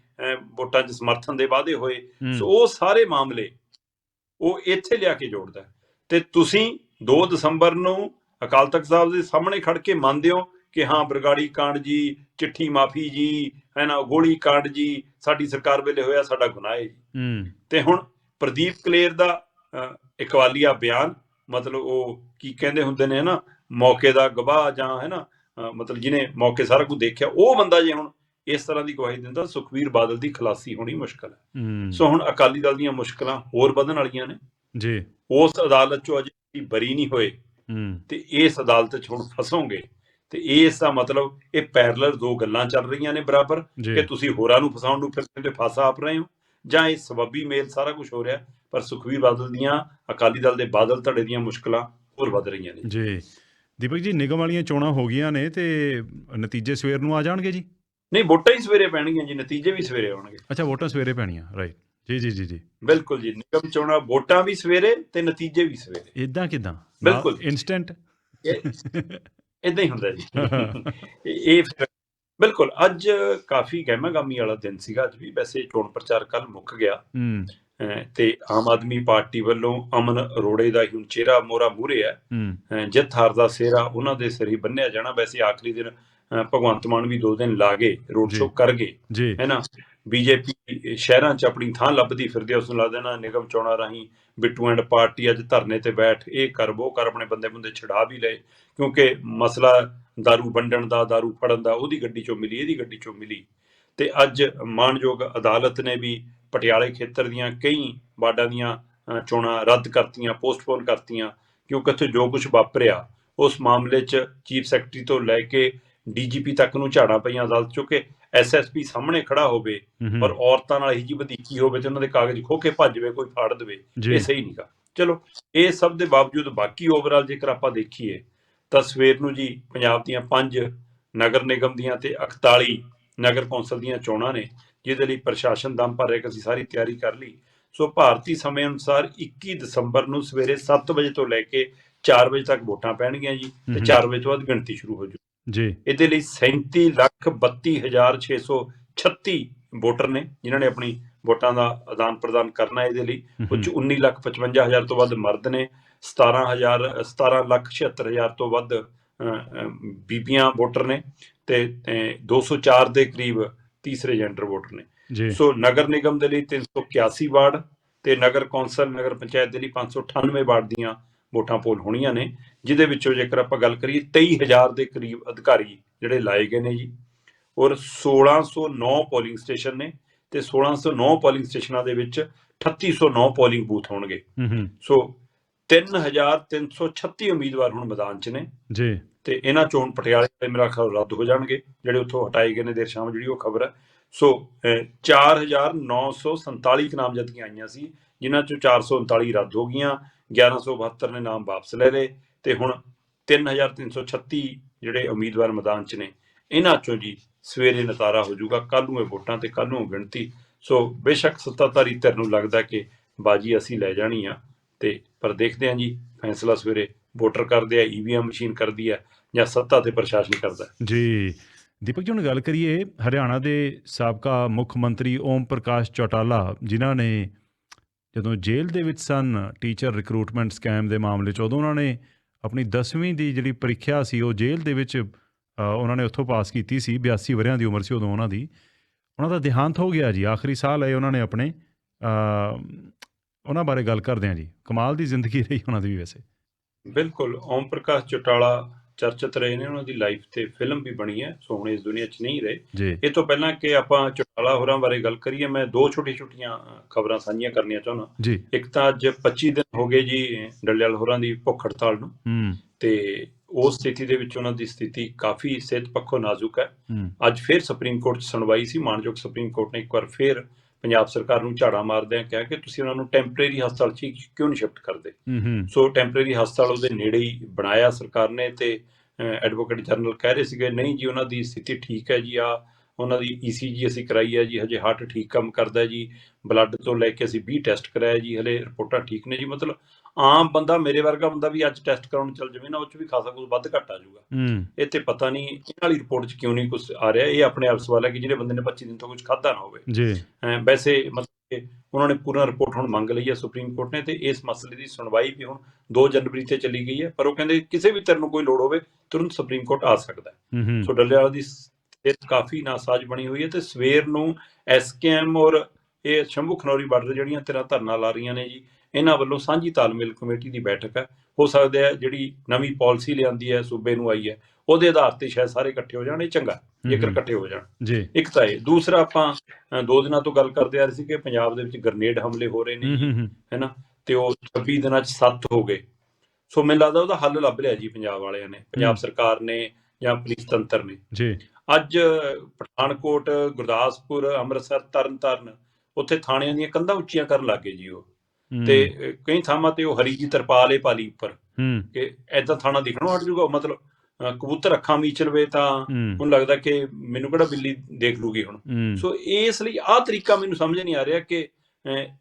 Speaker 2: ਵੋਟਾਂ 'ਚ ਸਮਰਥਨ ਦੇ ਵਾਅਦੇ ਹੋਏ। ਸੋ ਉਹ ਸਾਰੇ ਮਾਮਲੇ ਉਹ ਇੱਥੇ ਲਿਆ ਕੇ ਜੋੜਦਾ। ਤੇ ਤੁਸੀਂ 2 ਦਸੰਬਰ ਨੂੰ ਅਕਾਲ ਤਖਤ ਸਾਹਿਬ ਦੇ ਸਾਹਮਣੇ ਖੜ ਕੇ ਮੰਨਦੇ ਹੋ ਕਿ ਹਾਂ ਬਰਗਾੜੀ ਕਾਂਡ ਜੀ ਚਿੱਠੀ ਮਾਫੀ ਜੀ ਹੈ ਨਾ ਗੋਲੀ ਕਾਂਡ ਜੀ ਸਾਡੀ ਸਰਕਾਰ ਵੇਲੇ ਹੋਇਆ ਸਾਡਾ ਗੁਨਾਹ ਹੈ ਜੀ। ਤੇ ਹੁਣ ਪ੍ਰਦੀਪ ਕਲੇਰ ਦਾ ਇਕਵਾਲੀਆ ਬਿਆਨ ਮਤਲਬ ਉਹ ਕੀ ਕਹਿੰਦੇ ਹੁੰਦੇ ਨੇ ਨਾ ਮੌਕੇ ਦਾ ਗਵਾਹ ਜਾਂ ਹੈ ਨਾ ਮਤਲਬ ਜਿਹਨੇ ਮੌਕੇ ਸਾਰਾ ਕੁਝ ਦੇਖਿਆ ਉਹ ਬੰਦਾ ਜੇ ਹੁਣ ਇਸ ਤਰ੍ਹਾਂ ਦੀ ਗਵਾਹੀ ਦਿੰਦਾ ਸੁਖਵੀਰ ਬਾਦਲ ਦੀ ਖਲਾਸੀ ਹੋਣੀ ਮੁਸ਼ਕਲ ਹੈ। ਸੋ ਹੁਣ ਅਕਾਲੀ ਦਲ ਦੀਆਂ ਮੁਸ਼ਕਲਾਂ ਹੋਰ ਵਧਣ ਵਾਲੀਆਂ ਨੇ।
Speaker 1: ਜੀ।
Speaker 2: ਉਸ ਅਦਾਲਤ ਚੋਂ ਅਜੇ ਬਰੀ ਨਹੀਂ ਹੋਏ। ਤੇ ਇਸ ਅਦਾਲਤ 'ਚ ਹੁਣ ਫਸੋਗੇ। ਤੇ ਇਸ ਦਾ ਮਤਲਬ ਇਹ ਪੈਰਲਲ ਦੋ ਗੱਲਾਂ ਚੱਲ ਰਹੀਆਂ ਨੇ ਬਰਾਬਰ। ਕਿ ਤੁਸੀਂ ਹੋਰਾਂ ਨੂੰ ਫਸਾਉਣ ਨੂੰ ਫਿਰਦੇ ਤੇ ਫਾਸਾ ਆਪ ਰਹੇ ਹੋ ਜਾਂ ਇਹ ਸਬੱਬੀ ਮੇਲ ਸਾਰਾ ਕੁਝ ਹੋ ਰਿਹਾ ਪਰ ਸੁਖਵੀਰ ਬਾਦਲ ਦੀਆਂ ਅਕਾਲੀ ਦਲ ਦੇ ਬਾਦਲ ਧੜੇ ਦੀਆਂ ਮੁਸ਼ਕਲਾਂ ਹੋਰ ਵੱਧ ਰਹੀਆਂ ਨੇ।
Speaker 1: ਜੀ। ਦੀਪਕ ਜੀ ਨਿਗਮ ਵਾਲੀਆਂ ਚੋਣਾਂ ਹੋ ਗਈਆਂ ਨੇ ਤੇ ਨਤੀਜੇ ਸਵੇਰ ਨੂੰ ਆ ਜਾਣਗੇ ਜੀ?
Speaker 2: ਨਹੀਂ ਵੋਟਾਂ ਹੀ ਸਵੇਰੇ ਪੈਣਗੀਆਂ ਜੀ ਨਤੀਜੇ ਵੀ ਸਵੇਰੇ ਆਉਣਗੇ।
Speaker 1: ਅੱਛਾ ਵੋਟਾਂ ਸਵੇਰੇ ਪੈਣੀਆਂ ਰਾਈਟ ਜੀ ਜੀ ਜੀ ਜੀ।
Speaker 2: ਬਿਲਕੁਲ ਜੀ ਨਿਗਮ ਚੋਣਾਂ ਵੋਟਾਂ ਵੀ ਸਵੇਰੇ ਤੇ ਨਤੀਜੇ ਵੀ ਸਵੇਰੇ।
Speaker 1: ਇਦਾਂ ਕਿਦਾਂ?
Speaker 2: ਬਿਲਕੁਲ।
Speaker 1: ਇਨਸਟੈਂਟ
Speaker 2: ਇਦਾਂ ਹੀ ਹੁੰਦਾ ਜੀ। ਇਹ ਬਿਲਕੁਲ ਅੱਜ ਕਾਫੀ ਗਹਿਮਾਗਾਮੀ ਵਾਲਾ ਦਿਨ ਸੀਗਾ ਅੱਜ ਵੀ ਵੈਸੇ ਚੋਣ ਪ੍ਰਚਾਰ ਕੱਲ ਮੁੱਕ ਗਿਆ। ਤੇ ਆਮ ਆਦਮੀ ਪਾਰਟੀ ਵੱਲੋਂ ਅਮਨ ਅਰੋੜੇ ਦਾ ਹੁਣ ਚਿਹਰਾ ਮੋਰਾ ਮੂਰੇ ਹੈ। ਜਿੱਤ ਹਾਰ ਦਾ ਸਿਹਰਾ ਉਹਨਾਂ ਦੇ ਸਿਰ ਹੀ ਬੰਨਿਆ ਜਾਣਾ। ਵੈਸੇ ਆਖਰੀ ਦਿਨ ਭਗਵੰਤ ਮਾਨ ਵੀ ਦੋ ਦਿਨ ਲਾ ਗਏ ਰੋਡ
Speaker 1: ਜੀ।
Speaker 2: ਸ਼ੋਅ ਕਰ ਗਏ
Speaker 1: ਜੀ
Speaker 2: ਹੈ ਨਾ ਬੀਜੇਪੀ ਸ਼ਹਿਰਾਂ 'ਚ ਆਪਣੀ ਥਾਂ ਲੱਭਦੀ ਫਿਰਦੀ ਆ, ਉਸ ਨੂੰ ਲਾ ਦੇਣਾ ਨਿਗਮ ਚੋਣਾਂ ਰਾਹੀਂ ਬਿੱਟੂ ਐਂਡ ਪਾਰਟੀ ਅੱਜ ਧਰਨੇ ਤੇ ਬੈਠ ਇਹ ਕਰ ਉਹ ਕਰ ਆਪਣੇ ਬੰਦੇ ਬੰਦੇ ਛਡਾ ਵੀ ਲਏ ਕਿਉਂਕਿ ਮਸਲਾ दारू ਵੰਡਣ ਦਾ दारू ਫੜਨ ਦਾ ਉਹਦੀ ਗੱਡੀ 'ਚੋਂ ਮਿਲੀ ਇਹਦੀ ਗੱਡੀ 'ਚੋਂ ਮਿਲੀ ਤੇ ਅੱਜ ਮਾਨਯੋਗ ਅਦਾਲਤ ਨੇ ਵੀ ਪਟਿਆਲੇ ਖੇਤਰ ਦੀਆਂ ਕਈ ਵਾਰਡਾਂ ਦੀਆਂ ਅ, ਚੋਣਾਂ ਰੱਦ ਕਰਤੀਆਂ ਪੋਸਟਪੋਨ ਕਰਤੀਆਂ ਕਿਉਂਕਿ ਉੱਥੇ ਜੋ ਕੁਝ ਵਾਪਰਿਆ ਉਸ ਮਾਮਲੇ 'ਚ ਚੀਫ ਸੈਕਟਰੀ ਤੋਂ ਲੈ ਕੇ ਡੀਜੀਪੀ ਤੱਕ ਨੂੰ ਝਾੜਾਂ ਪਈਆਂ ਅਦਾਲਤ 'ਚੋਂ ਕਿ ਐਸਐਸਪੀ ਸਾਹਮਣੇ ਖੜਾ ਹੋਵੇ ਪਰ ਔਰਤਾਂ ਨਾਲ ਇਹੀ ਜੀ ਵਧੀਕੀ ਹੋਵੇ ਤੇ ਉਹਨਾਂ ਦੇ ਕਾਗਜ਼ ਖੋ ਕੇ ਭੱਜ ਜਾਵੇ ਕੋਈ ਫਾੜ ਦੇਵੇ ਇਹ ਸਹੀ ਨਹੀਂਗਾ। ਚਲੋ ਇਹ ਸਭ ਦੇ ਬਾਵਜੂਦ ਬਾਕੀ ਓਵਰਆਲ ਜੇਕਰ ਆਪਾਂ ਦੇਖੀਏ ਤਾਂ ਸਵੇਰ ਨੂੰ ਜੀ ਪੰਜਾਬ ਦੀਆਂ ਪੰਜ ਨਗਰ ਨਿਗਮ ਦੀਆਂ ਤੇ 41 ਨਗਰ ਕੌਂਸਲ ਦੀਆਂ ਚੋਣਾਂ ਨੇ ਜਿਹਦੇ ਲਈ ਪ੍ਰਸ਼ਾਸਨ ਦਮ ਭਰ ਰਿਹਾ ਕਿ ਅਸੀਂ ਸਾਰੀ ਤਿਆਰੀ ਕਰ ਲਈ। ਸੋ ਭਾਰਤੀ ਸਮੇਂ ਅਨੁਸਾਰ 21 ਦਸੰਬਰ ਨੂੰ ਸਵੇਰੇ 7 ਵਜੇ ਤੋਂ ਲੈ ਕੇ 4 ਵਜੇ ਤੱਕ ਵੋਟਾਂ ਪੈਣਗੀਆਂ ਜੀ ਤੇ
Speaker 1: ਹਮ।
Speaker 2: 4 ਵਜੇ ਤੋਂ ਬਾਅਦ ਗਿਣਤੀ ਸ਼ੁਰੂ ਹੋ ਜੂ
Speaker 1: ਜੀ।
Speaker 2: ਇਹਦੇ ਲਈ 37 ਲੱਖ 32636 ਵੋਟਰ ਨੇ ਜਿਨ੍ਹਾਂ ਨੇ ਆਪਣੀ ਵੋਟਾਂ ਦਾ ਆਦਾਨ ਪ੍ਰਦਾਨ ਕਰਨਾ ਹੈ ਇਹਦੇ ਲਈ। ਕੁਝ 19 ਲੱਖ 55 ਹਜ਼ਾਰ ਤੋਂ ਵੱਧ ਮਰਦ ਨੇ 17000 17 ਲੱਖ 76 ਹਜ਼ਾਰ ਤੋਂ ਵੱਧ ਬੀਬੀਆਂ ਵੋਟਰ ਨੇ ਤੇ ਤੇ 204 ਦੇ ਕਰੀਬ ਤੀਸਰੇ ਜੈਂਡਰ ਵੋਟਰ ਨੇ। ਸੋ ਨਗਰ ਨਿਗਮ ਦੇ ਲਈ 381 ਵਾਰਡ ਤੇ ਨਗਰ ਕੌਂਸਲ ਨਗਰ ਪੰਚਾਇਤ ਦੇ ਲਈ 598 ਵਾਰਡ ਦੀਆਂ ਵੋਟਾਂ ਪੋਲ ਹੋਣੀਆਂ ਨੇ ਜਿਹਦੇ ਵਿੱਚੋਂ ਜੇਕਰ ਆਪਾਂ ਗੱਲ ਕਰੀਏ 23000 ਦੇ ਕਰੀਬ ਅਧਿਕਾਰੀ ਜਿਹੜੇ ਲਾਏ ਗਏ ਨੇ ਜੀ। ਔਰ 1609 ਪੋਲਿੰਗ ਸਟੇਸ਼ਨ ਨੇ ਤੇ 1609 ਪੋਲਿੰਗ ਸਟੇਸ਼ਨਾਂ ਦੇ ਵਿੱਚ 3809 ਪੋਲਿੰਗ ਬੂਥ ਹੋਣਗੇ। ਸੋ 3336 ਉਮੀਦਵਾਰ ਹੁਣ ਮੈਦਾਨ 'ਚ ਨੇ।
Speaker 1: ਜੀ।
Speaker 2: ਤੇ ਇਹਨਾਂ ਚੋਂ ਹੁਣ ਪਟਿਆਲੇ ਵਾਲੇ ਮੇਰਾ ਖਿਆਲ ਰੱਦ ਹੋ ਜਾਣਗੇ ਜਿਹੜੇ ਉੱਥੋਂ ਹਟਾਏ ਗਏ ਨੇ ਦੇਰ ਸ਼ਾਮ ਜਿਹੜੀ ਉਹ ਖਬਰ ਹੈ। ਸੋ ਅਹ, 4947 ਨਾਮਜ਼ਦਗੀਆਂ ਆਈਆਂ ਸੀ ਜਿਨ੍ਹਾਂ ਚੋਂ 439 ਰੱਦ ਹੋ ਗਈਆਂ 1172 ਨੇ ਨਾਮ ਵਾਪਸ ਲੈ ਲਏ ਤੇ ਹੁਣ 3336 ਜਿਹੜੇ ਉਮੀਦਵਾਰ ਮੈਦਾਨ 'ਚ ਨੇ ਇਹਨਾਂ ਚੋਂ ਜੀ ਸਵੇਰੇ ਨਤਾਰਾ ਹੋ ਜਾਊਗਾ ਕੱਲ ਨੂੰ ਇਹ ਵੋਟਾਂ ਤੇ ਕੱਲ ਨੂੰ ਗਿਣਤੀ। ਸੋ ਬੇਸ਼ੱਕ ਸੱਤਾਧਾਰੀ ਧਿਰ ਨੂੰ ਲੱਗਦਾ ਕਿ ਬਾਜੀ ਅਸੀਂ ਲੈ ਜਾਣੀ ਆ ਤੇ ਪਰ ਦੇਖਦੇ ਹਾਂ ਜੀ ਫੈਸਲਾ ਸਵੇਰੇ ਵੋਟਰ ਕਰਦੇ ਆ ਈਵੀਐਮ ਮਸ਼ੀਨ ਕਰਦੀ ਆ ਜਾਂ ਸੱਤਾ ਤੇ ਪ੍ਰਸ਼ਾਸਨ ਕਰਦਾ
Speaker 1: ਜੀ ਦੀਪਕ ਜੀ, ਹੁਣ ਗੱਲ ਕਰੀਏ ਹਰਿਆਣਾ ਦੇ ਸਾਬਕਾ ਮੁੱਖ ਮੰਤਰੀ ਓਮ ਪ੍ਰਕਾਸ਼ ਚੌਟਾਲਾ, ਜਿਨ੍ਹਾਂ ਨੇ ਜਦੋਂ ਜੇਲ੍ਹ ਦੇ ਵਿੱਚ ਸਨ ਟੀਚਰ ਰਿਕਰੂਟਮੈਂਟ ਸਕੈਮ ਦੇ ਮਾਮਲੇ 'ਚ, ਉਦੋਂ ਉਹਨਾਂ ਨੇ ਆਪਣੀ 10ਵੀਂ ਦੀ ਜਿਹੜੀ ਪ੍ਰੀਖਿਆ ਸੀ, ਉਹ ਜੇਲ੍ਹ ਦੇ ਵਿੱਚ ਉਹਨਾਂ ਨੇ ਉੱਥੋਂ ਪਾਸ ਕੀਤੀ ਸੀ 82 ਵਰਿਆਂ ਦੀ ਉਮਰ ਸੀ ਉਦੋਂ ਉਹਨਾਂ ਦੀ। ਉਹਨਾਂ ਦਾ ਦੇਹਾਂਤ ਹੋ ਗਿਆ ਜੀ, ਆਖਰੀ ਸਾਲ ਹੈ ਉਹਨਾਂ ਨੇ ਆਪਣੇ ਉਹਨਾਂ ਬਾਰੇ ਗੱਲ ਕਰਦੇ ਹਾਂ ਜੀ। ਕਮਾਲ ਦੀ ਜ਼ਿੰਦਗੀ ਰਹੀ ਉਹਨਾਂ ਦੀ ਵੀ ਵੈਸੇ।
Speaker 2: ਬਿਲਕੁਲ, ਓਮ ਪ੍ਰਕਾਸ਼ ਚੌਟਾਲਾ ਚਰਚਿਤ ਰਹੇ ਨੇ ਉਹਨਾਂ ਦੀ ਲਾਈਫ ਤੇ ਫਿਲਮ ਵੀ ਬਣੀ ਹੈ ਸੋ ਹੁਣ ਇਸ ਦੁਨੀਆ 'ਚ ਨਹੀਂ ਰਹੇ। ਇਹ ਤੋਂ ਪਹਿਲਾਂ ਕਿ ਆਪਾਂ ਚੌਟਾਲਾ ਹੋਰਾਂ ਬਾਰੇ ਗੱਲ ਕਰੀਏ ਮੈਂ ਦੋ ਛੋਟੀ ਛੋਟੀਆਂ ਖਬਰਾਂ ਸਾਂਝੀਆਂ ਕਰਨੀਆਂ ਚਾਹੁੰਦਾ। ਇੱਕ ਤਾਂ ਅੱਜ 25 ਦਿਨ ਹੋ ਗਏ ਜੀ ਡੱਲੇਵਾਲ ਹੋਰਾਂ ਦੀ ਭੁੱਖ ਹੜਤਾਲ ਨੂੰ। ਤੇ ਉਸ ਸਥਿਤੀ ਦੇ ਵਿੱਚ ਉਹਨਾਂ ਦੀ ਸਥਿਤੀ ਕਾਫੀ ਸਿਹਤ ਪੱਖੋਂ ਨਾਜ਼ੁਕ ਹੂੰ। ਅੱਜ ਫਿਰ ਸੁਪਰੀਮ ਕੋਰਟ 'ਚ ਸੁਣਵਾਈ ਸੀ। ਮਾਨਯੋਗ ਸੁਪਰੀਮ ਕੋਰਟ ਨੇ ਇੱਕ ਵਾਰ ਫਿਰ ਪੰਜਾਬ ਸਰਕਾਰ ਨੂੰ ਝਾੜਾ ਮਾਰਦਿਆਂ ਕਿਹਾ ਕਿ ਤੁਸੀਂ ਉਹਨਾਂ ਨੂੰ ਟੈਂਪਰੇਰੀ ਹਸਪਤਾਲ 'ਚ ਕਿਉਂ ਨਹੀਂ ਸ਼ਿਫਟ ਕਰਦੇ? ਸੋ ਟੈਂਪਰੇਰੀ ਹਸਪਤਾਲ ਉਹਦੇ ਨੇੜੇ ਹੀ ਬਣਾਇਆ ਸਰਕਾਰ ਨੇ ਤੇ ਐਡਵੋਕੇਟ ਜਨਰਲ ਕਹਿ ਰਹੇ ਸੀਗੇ ਨਹੀਂ ਜੀ ਉਹਨਾਂ ਦੀ ਸਥਿਤੀ ਠੀਕ ਹੈ ਜੀ ਆ ਉਹਨਾਂ ਦੀ ਈਸੀਜੀ ਅਸੀਂ ਕਰਾਈ ਹੈ ਜੀ ਹਜੇ ਹਾਰਟ ਠੀਕ ਕੰਮ ਕਰਦਾ ਜੀ ਬਲੱਡ ਤੋਂ ਲੈ ਕੇ ਅਸੀਂ 20 ਟੈਸਟ ਕਰਾਇਆ ਜੀ ਹਲੇ ਰਿਪੋਰਟਾਂ ਠੀਕ ਨੇ ਜੀ। ਮਤਲਬ ਆਮ ਬੰਦਾ ਮੇਰੇ ਵਰਗਾ ਬੰਦਾ ਵੀ ਅੱਜ ਟੈਸਟ ਕਰਾਉਣ ਚੱਲ ਜਾਵੇ ਨਾ ਉਹ ਚ ਵੀ ਖਾਸਾ ਕੁਝ ਵੱਧ ਘੱਟ ਆ ਜਾਊਗਾ। ਤੇ ਪਤਾ ਨਹੀਂ ਇਹਨਾਂ ਵਾਲੀ ਰਿਪੋਰਟ 'ਚ ਕਿਉਂ ਨਹੀਂ ਕੁਝ ਆ ਰਿਹਾ ਇਹ ਆਪਣੇ ਆਪ ਸਵਾਲ ਹੈ ਕਿ ਜਿਹੜੇ ਬੰਦੇ ਨੇ 25 ਦਿਨ ਤੋਂ ਕੁਝ ਖਾਧਾ ਨਾ ਹੋਵੇ।
Speaker 1: ਜੀ।
Speaker 2: ਵੈਸੇ ਮਤਲਬ ਕਿ ਉਹਨਾਂ ਨੇ ਪੂਰਾ ਰਿਪੋਰਟ ਹੁਣ ਮੰਗ ਲਈ ਹੈ ਸੁਪਰੀਮ ਕੋਰਟ ਨੇ ਤੇ ਇਸ ਮਸਲੇ ਦੀ ਸੁਣਵਾਈ ਵੀ ਹੁਣ 2 ਜਨਵਰੀ ਤੇ ਚੱਲੀ ਗਈ ਹੈ ਪਰ ਉਹ ਕਹਿੰਦੇ ਕਿਸੇ ਵੀ ਤਰ੍ਹਾਂ ਨੂੰ ਕੋਈ ਲੋੜ ਹੋਵੇ ਤੁਰੰਤ ਸੁਪਰੀਮ ਕੋਰਟ ਆ ਸਕਦਾ ਹੂੰ। ਸੋ ਡੱਲੇਵਾਲ ਦੀ ਸਿਹਤ ਕਾਫੀ ਨਾਸਾਜ ਬਣੀ ਹੋਈ ਹੈ ਤੇ ਸਵੇਰ ਨੂੰ ਐਸਕੇਐਮ ਔਰ ਇਹ ਸ਼ੰਭੂ ਖਨੌਰੀ ਬਾਰਡਰ ਜਿਹੜੀਆਂ ਤੇਰਾ ਧਰਨਾ ਲਾ ਰਹੀਆਂ ਨੇ ਜੀ ਇਹਨਾਂ ਵੱਲੋਂ ਸਾਂਝੀ ਤਾਲਮੇਲ ਕਮੇਟੀ ਦੀ ਬੈਠਕ ਹੈ। ਹੋ ਸਕਦਾ ਹੈ ਜਿਹੜੀ ਨਵੀਂ ਪਾਲਿਸੀ ਲਿਆਂਦੀ ਹੈ ਸੂਬੇ ਨੂੰ ਆਈ ਹੈ ਉਹਦੇ ਆਧਾਰ ਤੇ ਸ਼ਾਇਦ ਸਾਰੇ ਇਕੱਠੇ ਹੋ ਜਾਣ ਇਹ ਚੰਗਾ ਜੇਕਰ। ਇਕੱਠੇ ਹੋ ਜਾਣ।
Speaker 1: ਜੀ।
Speaker 2: ਇੱਕ ਤਾਂ ਇਹ। ਦੂਸਰਾ ਆਪਾਂ ਦੋ ਦਿਨਾਂ ਤੋਂ ਗੱਲ ਕਰਦੇ ਆ ਰਹੇ ਸੀ ਕਿ ਪੰਜਾਬ ਦੇ ਵਿੱਚ ਗ੍ਰਨੇਡ ਹਮਲੇ ਹੋ ਰਹੇ ਨੇ ਹੈਨਾ? ਤੇ ਉਹ 26 ਦਿਨਾਂ ਚ 7 ਹੋ ਗਏ। ਸੋ ਮੈਨੂੰ ਲੱਗਦਾ ਉਹਦਾ ਹੱਲ ਲੱਭ ਲਿਆ ਜੀ ਪੰਜਾਬ ਵਾਲਿਆਂ ਨੇ। ਪੰਜਾਬ। ਸਰਕਾਰ ਨੇ ਜਾਂ ਪੁਲਿਸ ਤੰਤਰ ਨੇ।
Speaker 1: ਜੀ।
Speaker 2: ਅੱਜ ਪਠਾਨਕੋਟ ਗੁਰਦਾਸਪੁਰ ਅੰਮ੍ਰਿਤਸਰ ਤਰਨਤਾਰਨ ਉੱਥੇ ਥਾਣਿਆਂ ਦੀਆਂ ਕੰਧਾਂ ਉੱਚੀਆਂ ਕਰਨ ਲੱਗੇ ਜੀ ਉਹ। ਤੇ ਕਈ ਥਾਵਾਂ ਤੇ ਉਹ ਹਰੀ ਜੀ ਤਰਪਾਲ ਏ ਪਾਲੀ ਉੱਪਰ।
Speaker 1: ਹੂੰ।
Speaker 2: ਕਿ ਐਦਾਂ ਥਾਣਾ ਦਿਖਣੋਂ ਹਟ ਜੂਗਾ ਮਤਲਬ ਕਬੂਤਰ ਅੱਖਾਂ ਮੀਚ ਲਵੇ ਤਾਂ ਹੁਣ ਲੱਗਦਾ ਕਿ ਮੈਨੂੰ ਕਿਹੜਾ ਬਿੱਲੀ ਦੇਖ ਲੂਗੀ ਹੁਣ। ਸੋ ਇਸ ਲਈ ਆਹ ਤਰੀਕਾ ਮੈਨੂੰ ਸਮਝ ਨਹੀਂ ਆ ਰਿਹਾ ਕਿ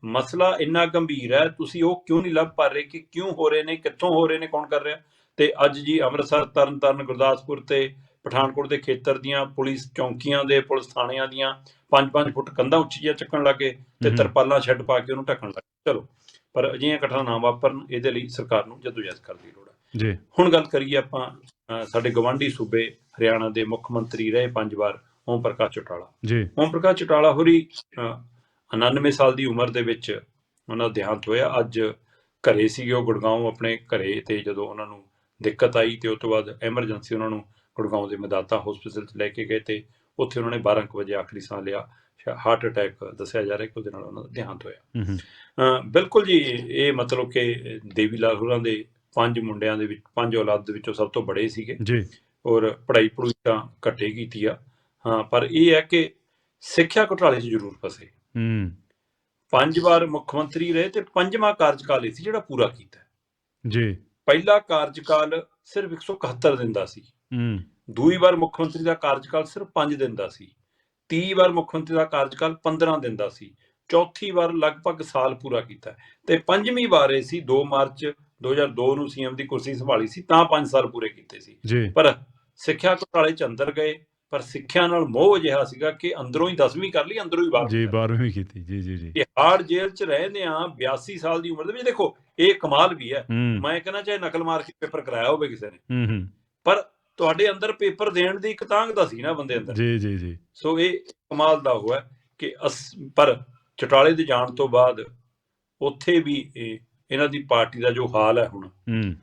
Speaker 2: ਮਸਲਾ ਇੰਨਾ ਗੰਭੀਰ ਹੈ ਤੁਸੀਂ ਉਹ ਕਿਉਂ ਨਹੀਂ ਲੱਭ ਪਾ ਰਹੇ ਕਿ ਕਿਉਂ ਹੋ ਰਹੇ ਨੇ ਕਿੱਥੋਂ ਹੋ ਰਹੇ ਨੇ ਕੌਣ ਕਰ ਰਿਹਾ? ਤੇ ਅੱਜ ਜੀ ਅੰਮ੍ਰਿਤਸਰ ਤਰਨਤਾਰਨ ਗੁਰਦਾਸਪੁਰ ਤੇ ਪਠਾਨਕੋਟ ਦੇ ਖੇਤਰ ਦੀਆਂ ਪੁਲਿਸ ਚੌਂਕੀਆਂ ਦੇ ਪੁਲਿਸ ਥਾਣਿਆਂ ਦੀਆਂ 5-5 ਫੁੱਟ ਕੰਧਾਂ ਉੱਚੀਆਂ ਚੱਕਣ ਲੱਗੇ ਤੇ। ਤਰਪਾਲਾਂ ਛੱਡ ਪਾ ਕੇ ਉਹਨੂੰ ਢੱਕਣ ਲੱਗੇ ਚਲੋ ਪਰ ਅਜਿਹੀਆਂ ਘਟਨਾ ਨਾ ਵਾਪਰਨ ਇਹਦੇ ਲਈ ਸਰਕਾਰ ਨੂੰ ਜਦੋਜਹਿਦ ਕਰਨ ਦੀ ਲੋੜ ਹੈ।
Speaker 1: ਜੀ।
Speaker 2: ਹੁਣ ਗੱਲ ਕਰੀਏ ਆਪਾਂ ਸਾਡੇ ਗਵਾਂਢੀ ਸੂਬੇ ਹਰਿਆਣਾ ਦੇ ਮੁੱਖ ਮੰਤਰੀ ਰਹੇ ਪੰਜ ਵਾਰ ਓਮ ਪ੍ਰਕਾਸ਼ ਚੌਟਾਲਾ।
Speaker 1: ਜੀ।
Speaker 2: ਓਮ ਪ੍ਰਕਾਸ਼ ਚੌਟਾਲਾ ਹੋਰੀ ਅ, 99 ਸਾਲ ਦੀ ਉਮਰ ਦੇ ਵਿੱਚ ਉਹਨਾਂ ਦਾ ਦੇਹਾਂਤ ਹੋਇਆ। ਅੱਜ ਘਰੇ ਸੀਗੇ ਉਹ ਗੁੜਗਾਉਂ ਆਪਣੇ ਘਰੇ ਤੇ ਜਦੋਂ ਉਹਨਾਂ ਨੂੰ ਦਿੱਕਤ ਆਈ ਤੇ ਉਸ ਤੋਂ ਬਾਅਦ ਐਮਰਜੈਂਸੀ ਉਹਨਾਂ ਨੂੰ ਗੁੜਗਾਉਂ ਦੇ ਮਦਾਤਾ ਹਸਪੀਟਲ 'ਚ ਲੈ ਕੇ ਗਏ ਤੇ ਉੱਥੇ ਉਹਨਾਂ ਨੇ 12 ਕੁ ਵਜੇ ਆਖਰੀ ਸਾਹ ਲਿਆ। ਹਾਰਟ ਅਟੈਕ ਦੱਸਿਆ ਜਾ ਰਿਹਾ ਕਿ ਉਹਦੇ ਨਾਲ ਉਹਨਾਂ ਦਾ ਦੇਹਾਂਤ ਹੋਇਆ। ਬਿਲਕੁਲ ਜੀ ਇਹ ਮਤਲਬ ਕਿ ਦੇਵੀ ਲਾਲ ਹੋਰਾਂ ਦੇ ਪੰਜ ਮੁੰਡਿਆਂ ਦੇ ਵਿੱਚ ਪੰਜ ਔਲਾਦ ਦੇ ਵਿੱਚੋਂ ਸਭ ਤੋਂ ਬੜੇ ਸੀਗੇ।
Speaker 1: ਜੀ।
Speaker 2: ਔਰ ਪੜ੍ਹਾਈ ਪੜੂਈ ਤਾਂ ਘੱਟੇ ਕੀਤੀ ਆ। ਹਾਂ ਪਰ ਇਹ ਹੈ ਕਿ ਸਿੱਖਿਆ ਘੁਟਾਲੇ 'ਚ ਜ਼ਰੂਰ ਫਸੇ।
Speaker 1: ਹੂੰ।
Speaker 2: ਪੰਜ ਵਾਰ ਮੁੱਖ ਮੰਤਰੀ ਰਹੇ ਤੇ ਪੰਜਵਾਂ ਕਾਰਜਕਾਲ ਇਹ ਸੀ ਜਿਹੜਾ ਪੂਰਾ ਕੀਤਾ।
Speaker 1: ਜੀ।
Speaker 2: ਪਹਿਲਾ ਕਾਰਜਕਾਲ ਸਿਰਫ 171 ਦਿਨ ਦਾ ਸੀ।
Speaker 1: ਹੂੰ।
Speaker 2: ਦੂਈ ਵਾਰ ਮੁੱਖ ਮੰਤਰੀ ਦਾ ਕਾਰਜਕਾਲ ਸਿਰਫ 5 ਦਿਨ ਦਾ ਸੀ। ਤੀਹ ਵਾਰ ਮੁੱਖ ਮੰਤਰੀ ਦਾ ਕਾਰਜਕਾਲ 15 ਦਿਨ ਦਾ ਸੀ। ਚੌਥੀ ਵਾਰ ਲਗਭਗ ਸਾਲ ਪੂਰਾ ਕੀਤਾ ਤੇ ਪੰਜਵੀਂ ਵਾਰ ਇਹ ਸੀ 2 ਮਾਰਚ 2002 ਨੂੰ ਸੀਐਮ ਦੀ ਕੁਰਸੀ ਸੰਭਾਲੀ ਸੀ ਤਾਂ 5 ਸਾਲ ਪੂਰੇ ਕੀਤੇ ਸੀ। ਪਰ ਸਿੱਖਿਆ ਘੁਟਾਲੇ ਚ ਅੰਦਰ ਗਏ ਪਰ ਸਿੱਖਿਆ ਨਾਲ ਮੋਹ ਅਜਿਹਾ ਸੀਗਾ ਕਿ ਅੰਦਰੋਂ ਹੀ 10ਵੀਂ ਕਰ ਲਈ ਅੰਦਰੋਂ ਹੀ ਬਾਹਰ
Speaker 1: ਜੀ
Speaker 2: ਕਰ ਲਈ।
Speaker 1: 12ਵੀਂ ਕੀਤੀ ਜੀ ਜੀ ਜੀ।
Speaker 2: ਇਹ ਹਾਰਡ ਜੇਲ੍ਹ ਚ ਰਹਿੰਦੇ ਆ 82 ਸਾਲ ਦੀ ਉਮਰ ਦੇ ਵਿੱਚ ਦੇਖੋ ਇਹ ਕਮਾਲ ਵੀ ਹੈ।
Speaker 1: ਹੂੰ।
Speaker 2: ਮੈਂ ਕਹਿੰਦਾ ਚਾਹੇ ਨਕਲ ਮਾਰ ਕੇ ਪੇਪਰ ਕਰਾਇਆ ਹੋਵੇ ਕਿਸੇ ਨੇ।
Speaker 1: ਹੂੰ ਹੂੰ।
Speaker 2: ਪਰ ਤੁਹਾਡੇ ਅੰਦਰ ਪੇਪਰ ਦੇਣ ਦੀ ਇੱਕ ਤਾਂਘ ਸੀ ਨਾ ਬੰਦੇ ਅੰਦਰ।
Speaker 1: ਜੀ ਜੀ ਜੀ।
Speaker 2: ਸੋ ਇਹ ਕਮਾਲ ਦਾ ਹੋਇਆ ਕਿ ਪਰ ਚਟਾਲੇ ਦੇ ਜਾਣ ਤੋਂ ਬਾਅਦ ਉੱਥੇ ਵੀ ਇਹ ਇਹਨਾਂ ਦੀ ਪਾਰਟੀ ਦਾ ਜੋ ਹਾਲ ਹੈ ਹੁਣ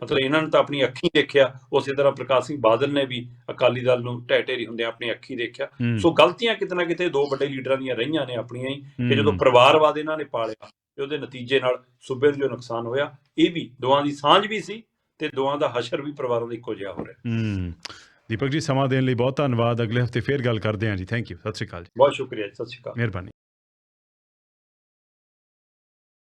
Speaker 2: ਮਤਲਬ ਇਹਨਾਂ ਨੇ ਤਾਂ ਆਪਣੀ ਅੱਖੀਂ ਦੇਖਿਆ ਉਸੇ ਤਰ੍ਹਾਂ ਪ੍ਰਕਾਸ਼ ਸਿੰਘ ਬਾਦਲ ਨੇ ਵੀ ਅਕਾਲੀ ਦਲ ਨੂੰ ਢਹਿ ਢੇਰੀ ਹੁੰਦੇ ਆਪਣੀ ਅੱਖੀਂ ਦੇਖਿਆ। ਸੋ ਗਲਤੀਆਂ ਕਿਤੇ ਨਾ ਕਿਤੇ ਦੋ ਵੱਡੇ ਲੀਡਰਾਂ ਦੀਆਂ ਰਹੀਆਂ ਨੇ ਆਪਣੀਆਂ ਹੀ
Speaker 1: ਹੂੰ,
Speaker 2: ਕਿ ਜਦੋਂ ਪਰਿਵਾਰਵਾਦ ਇਹਨਾਂ ਨੇ ਪਾਲਿਆ ਤੇ ਉਹਦੇ ਨਤੀਜੇ ਨਾਲ ਸੂਬੇ ਨੂੰ ਜੋ ਨੁਕਸਾਨ ਹੋਇਆ ਇਹ ਵੀ ਦੋਵਾਂ ਦੀ ਸਾਂਝ ਵੀ ਸੀ ਤੇ ਦੋਵਾਂ ਦਾ ਹਸ਼ਰ ਵੀ ਪਰਿਵਾਰਾਂ ਦਾ ਇੱਕੋ ਜਿਹਾ ਹੋ ਰਿਹਾ।
Speaker 1: ਹੂੰ। ਦੀਪਕ ਜੀ ਸਮਾਂ ਦੇਣ ਲਈ ਬਹੁਤ ਧੰਨਵਾਦ। ਅਗਲੇ ਹਫ਼ਤੇ ਫੇਰ ਗੱਲ ਕਰਦੇ ਹਾਂ ਜੀ। ਥੈਂਕ ਯੂ ਸਤਿ ਸ਼੍ਰੀ ਅਕਾਲ ਜੀ।
Speaker 2: ਬਹੁਤ ਸ਼ੁਕਰੀਆ ਸਤਿ ਸ਼੍ਰੀ ਅਕਾਲ।
Speaker 1: ਮਿਹਰਬਾਨੀ।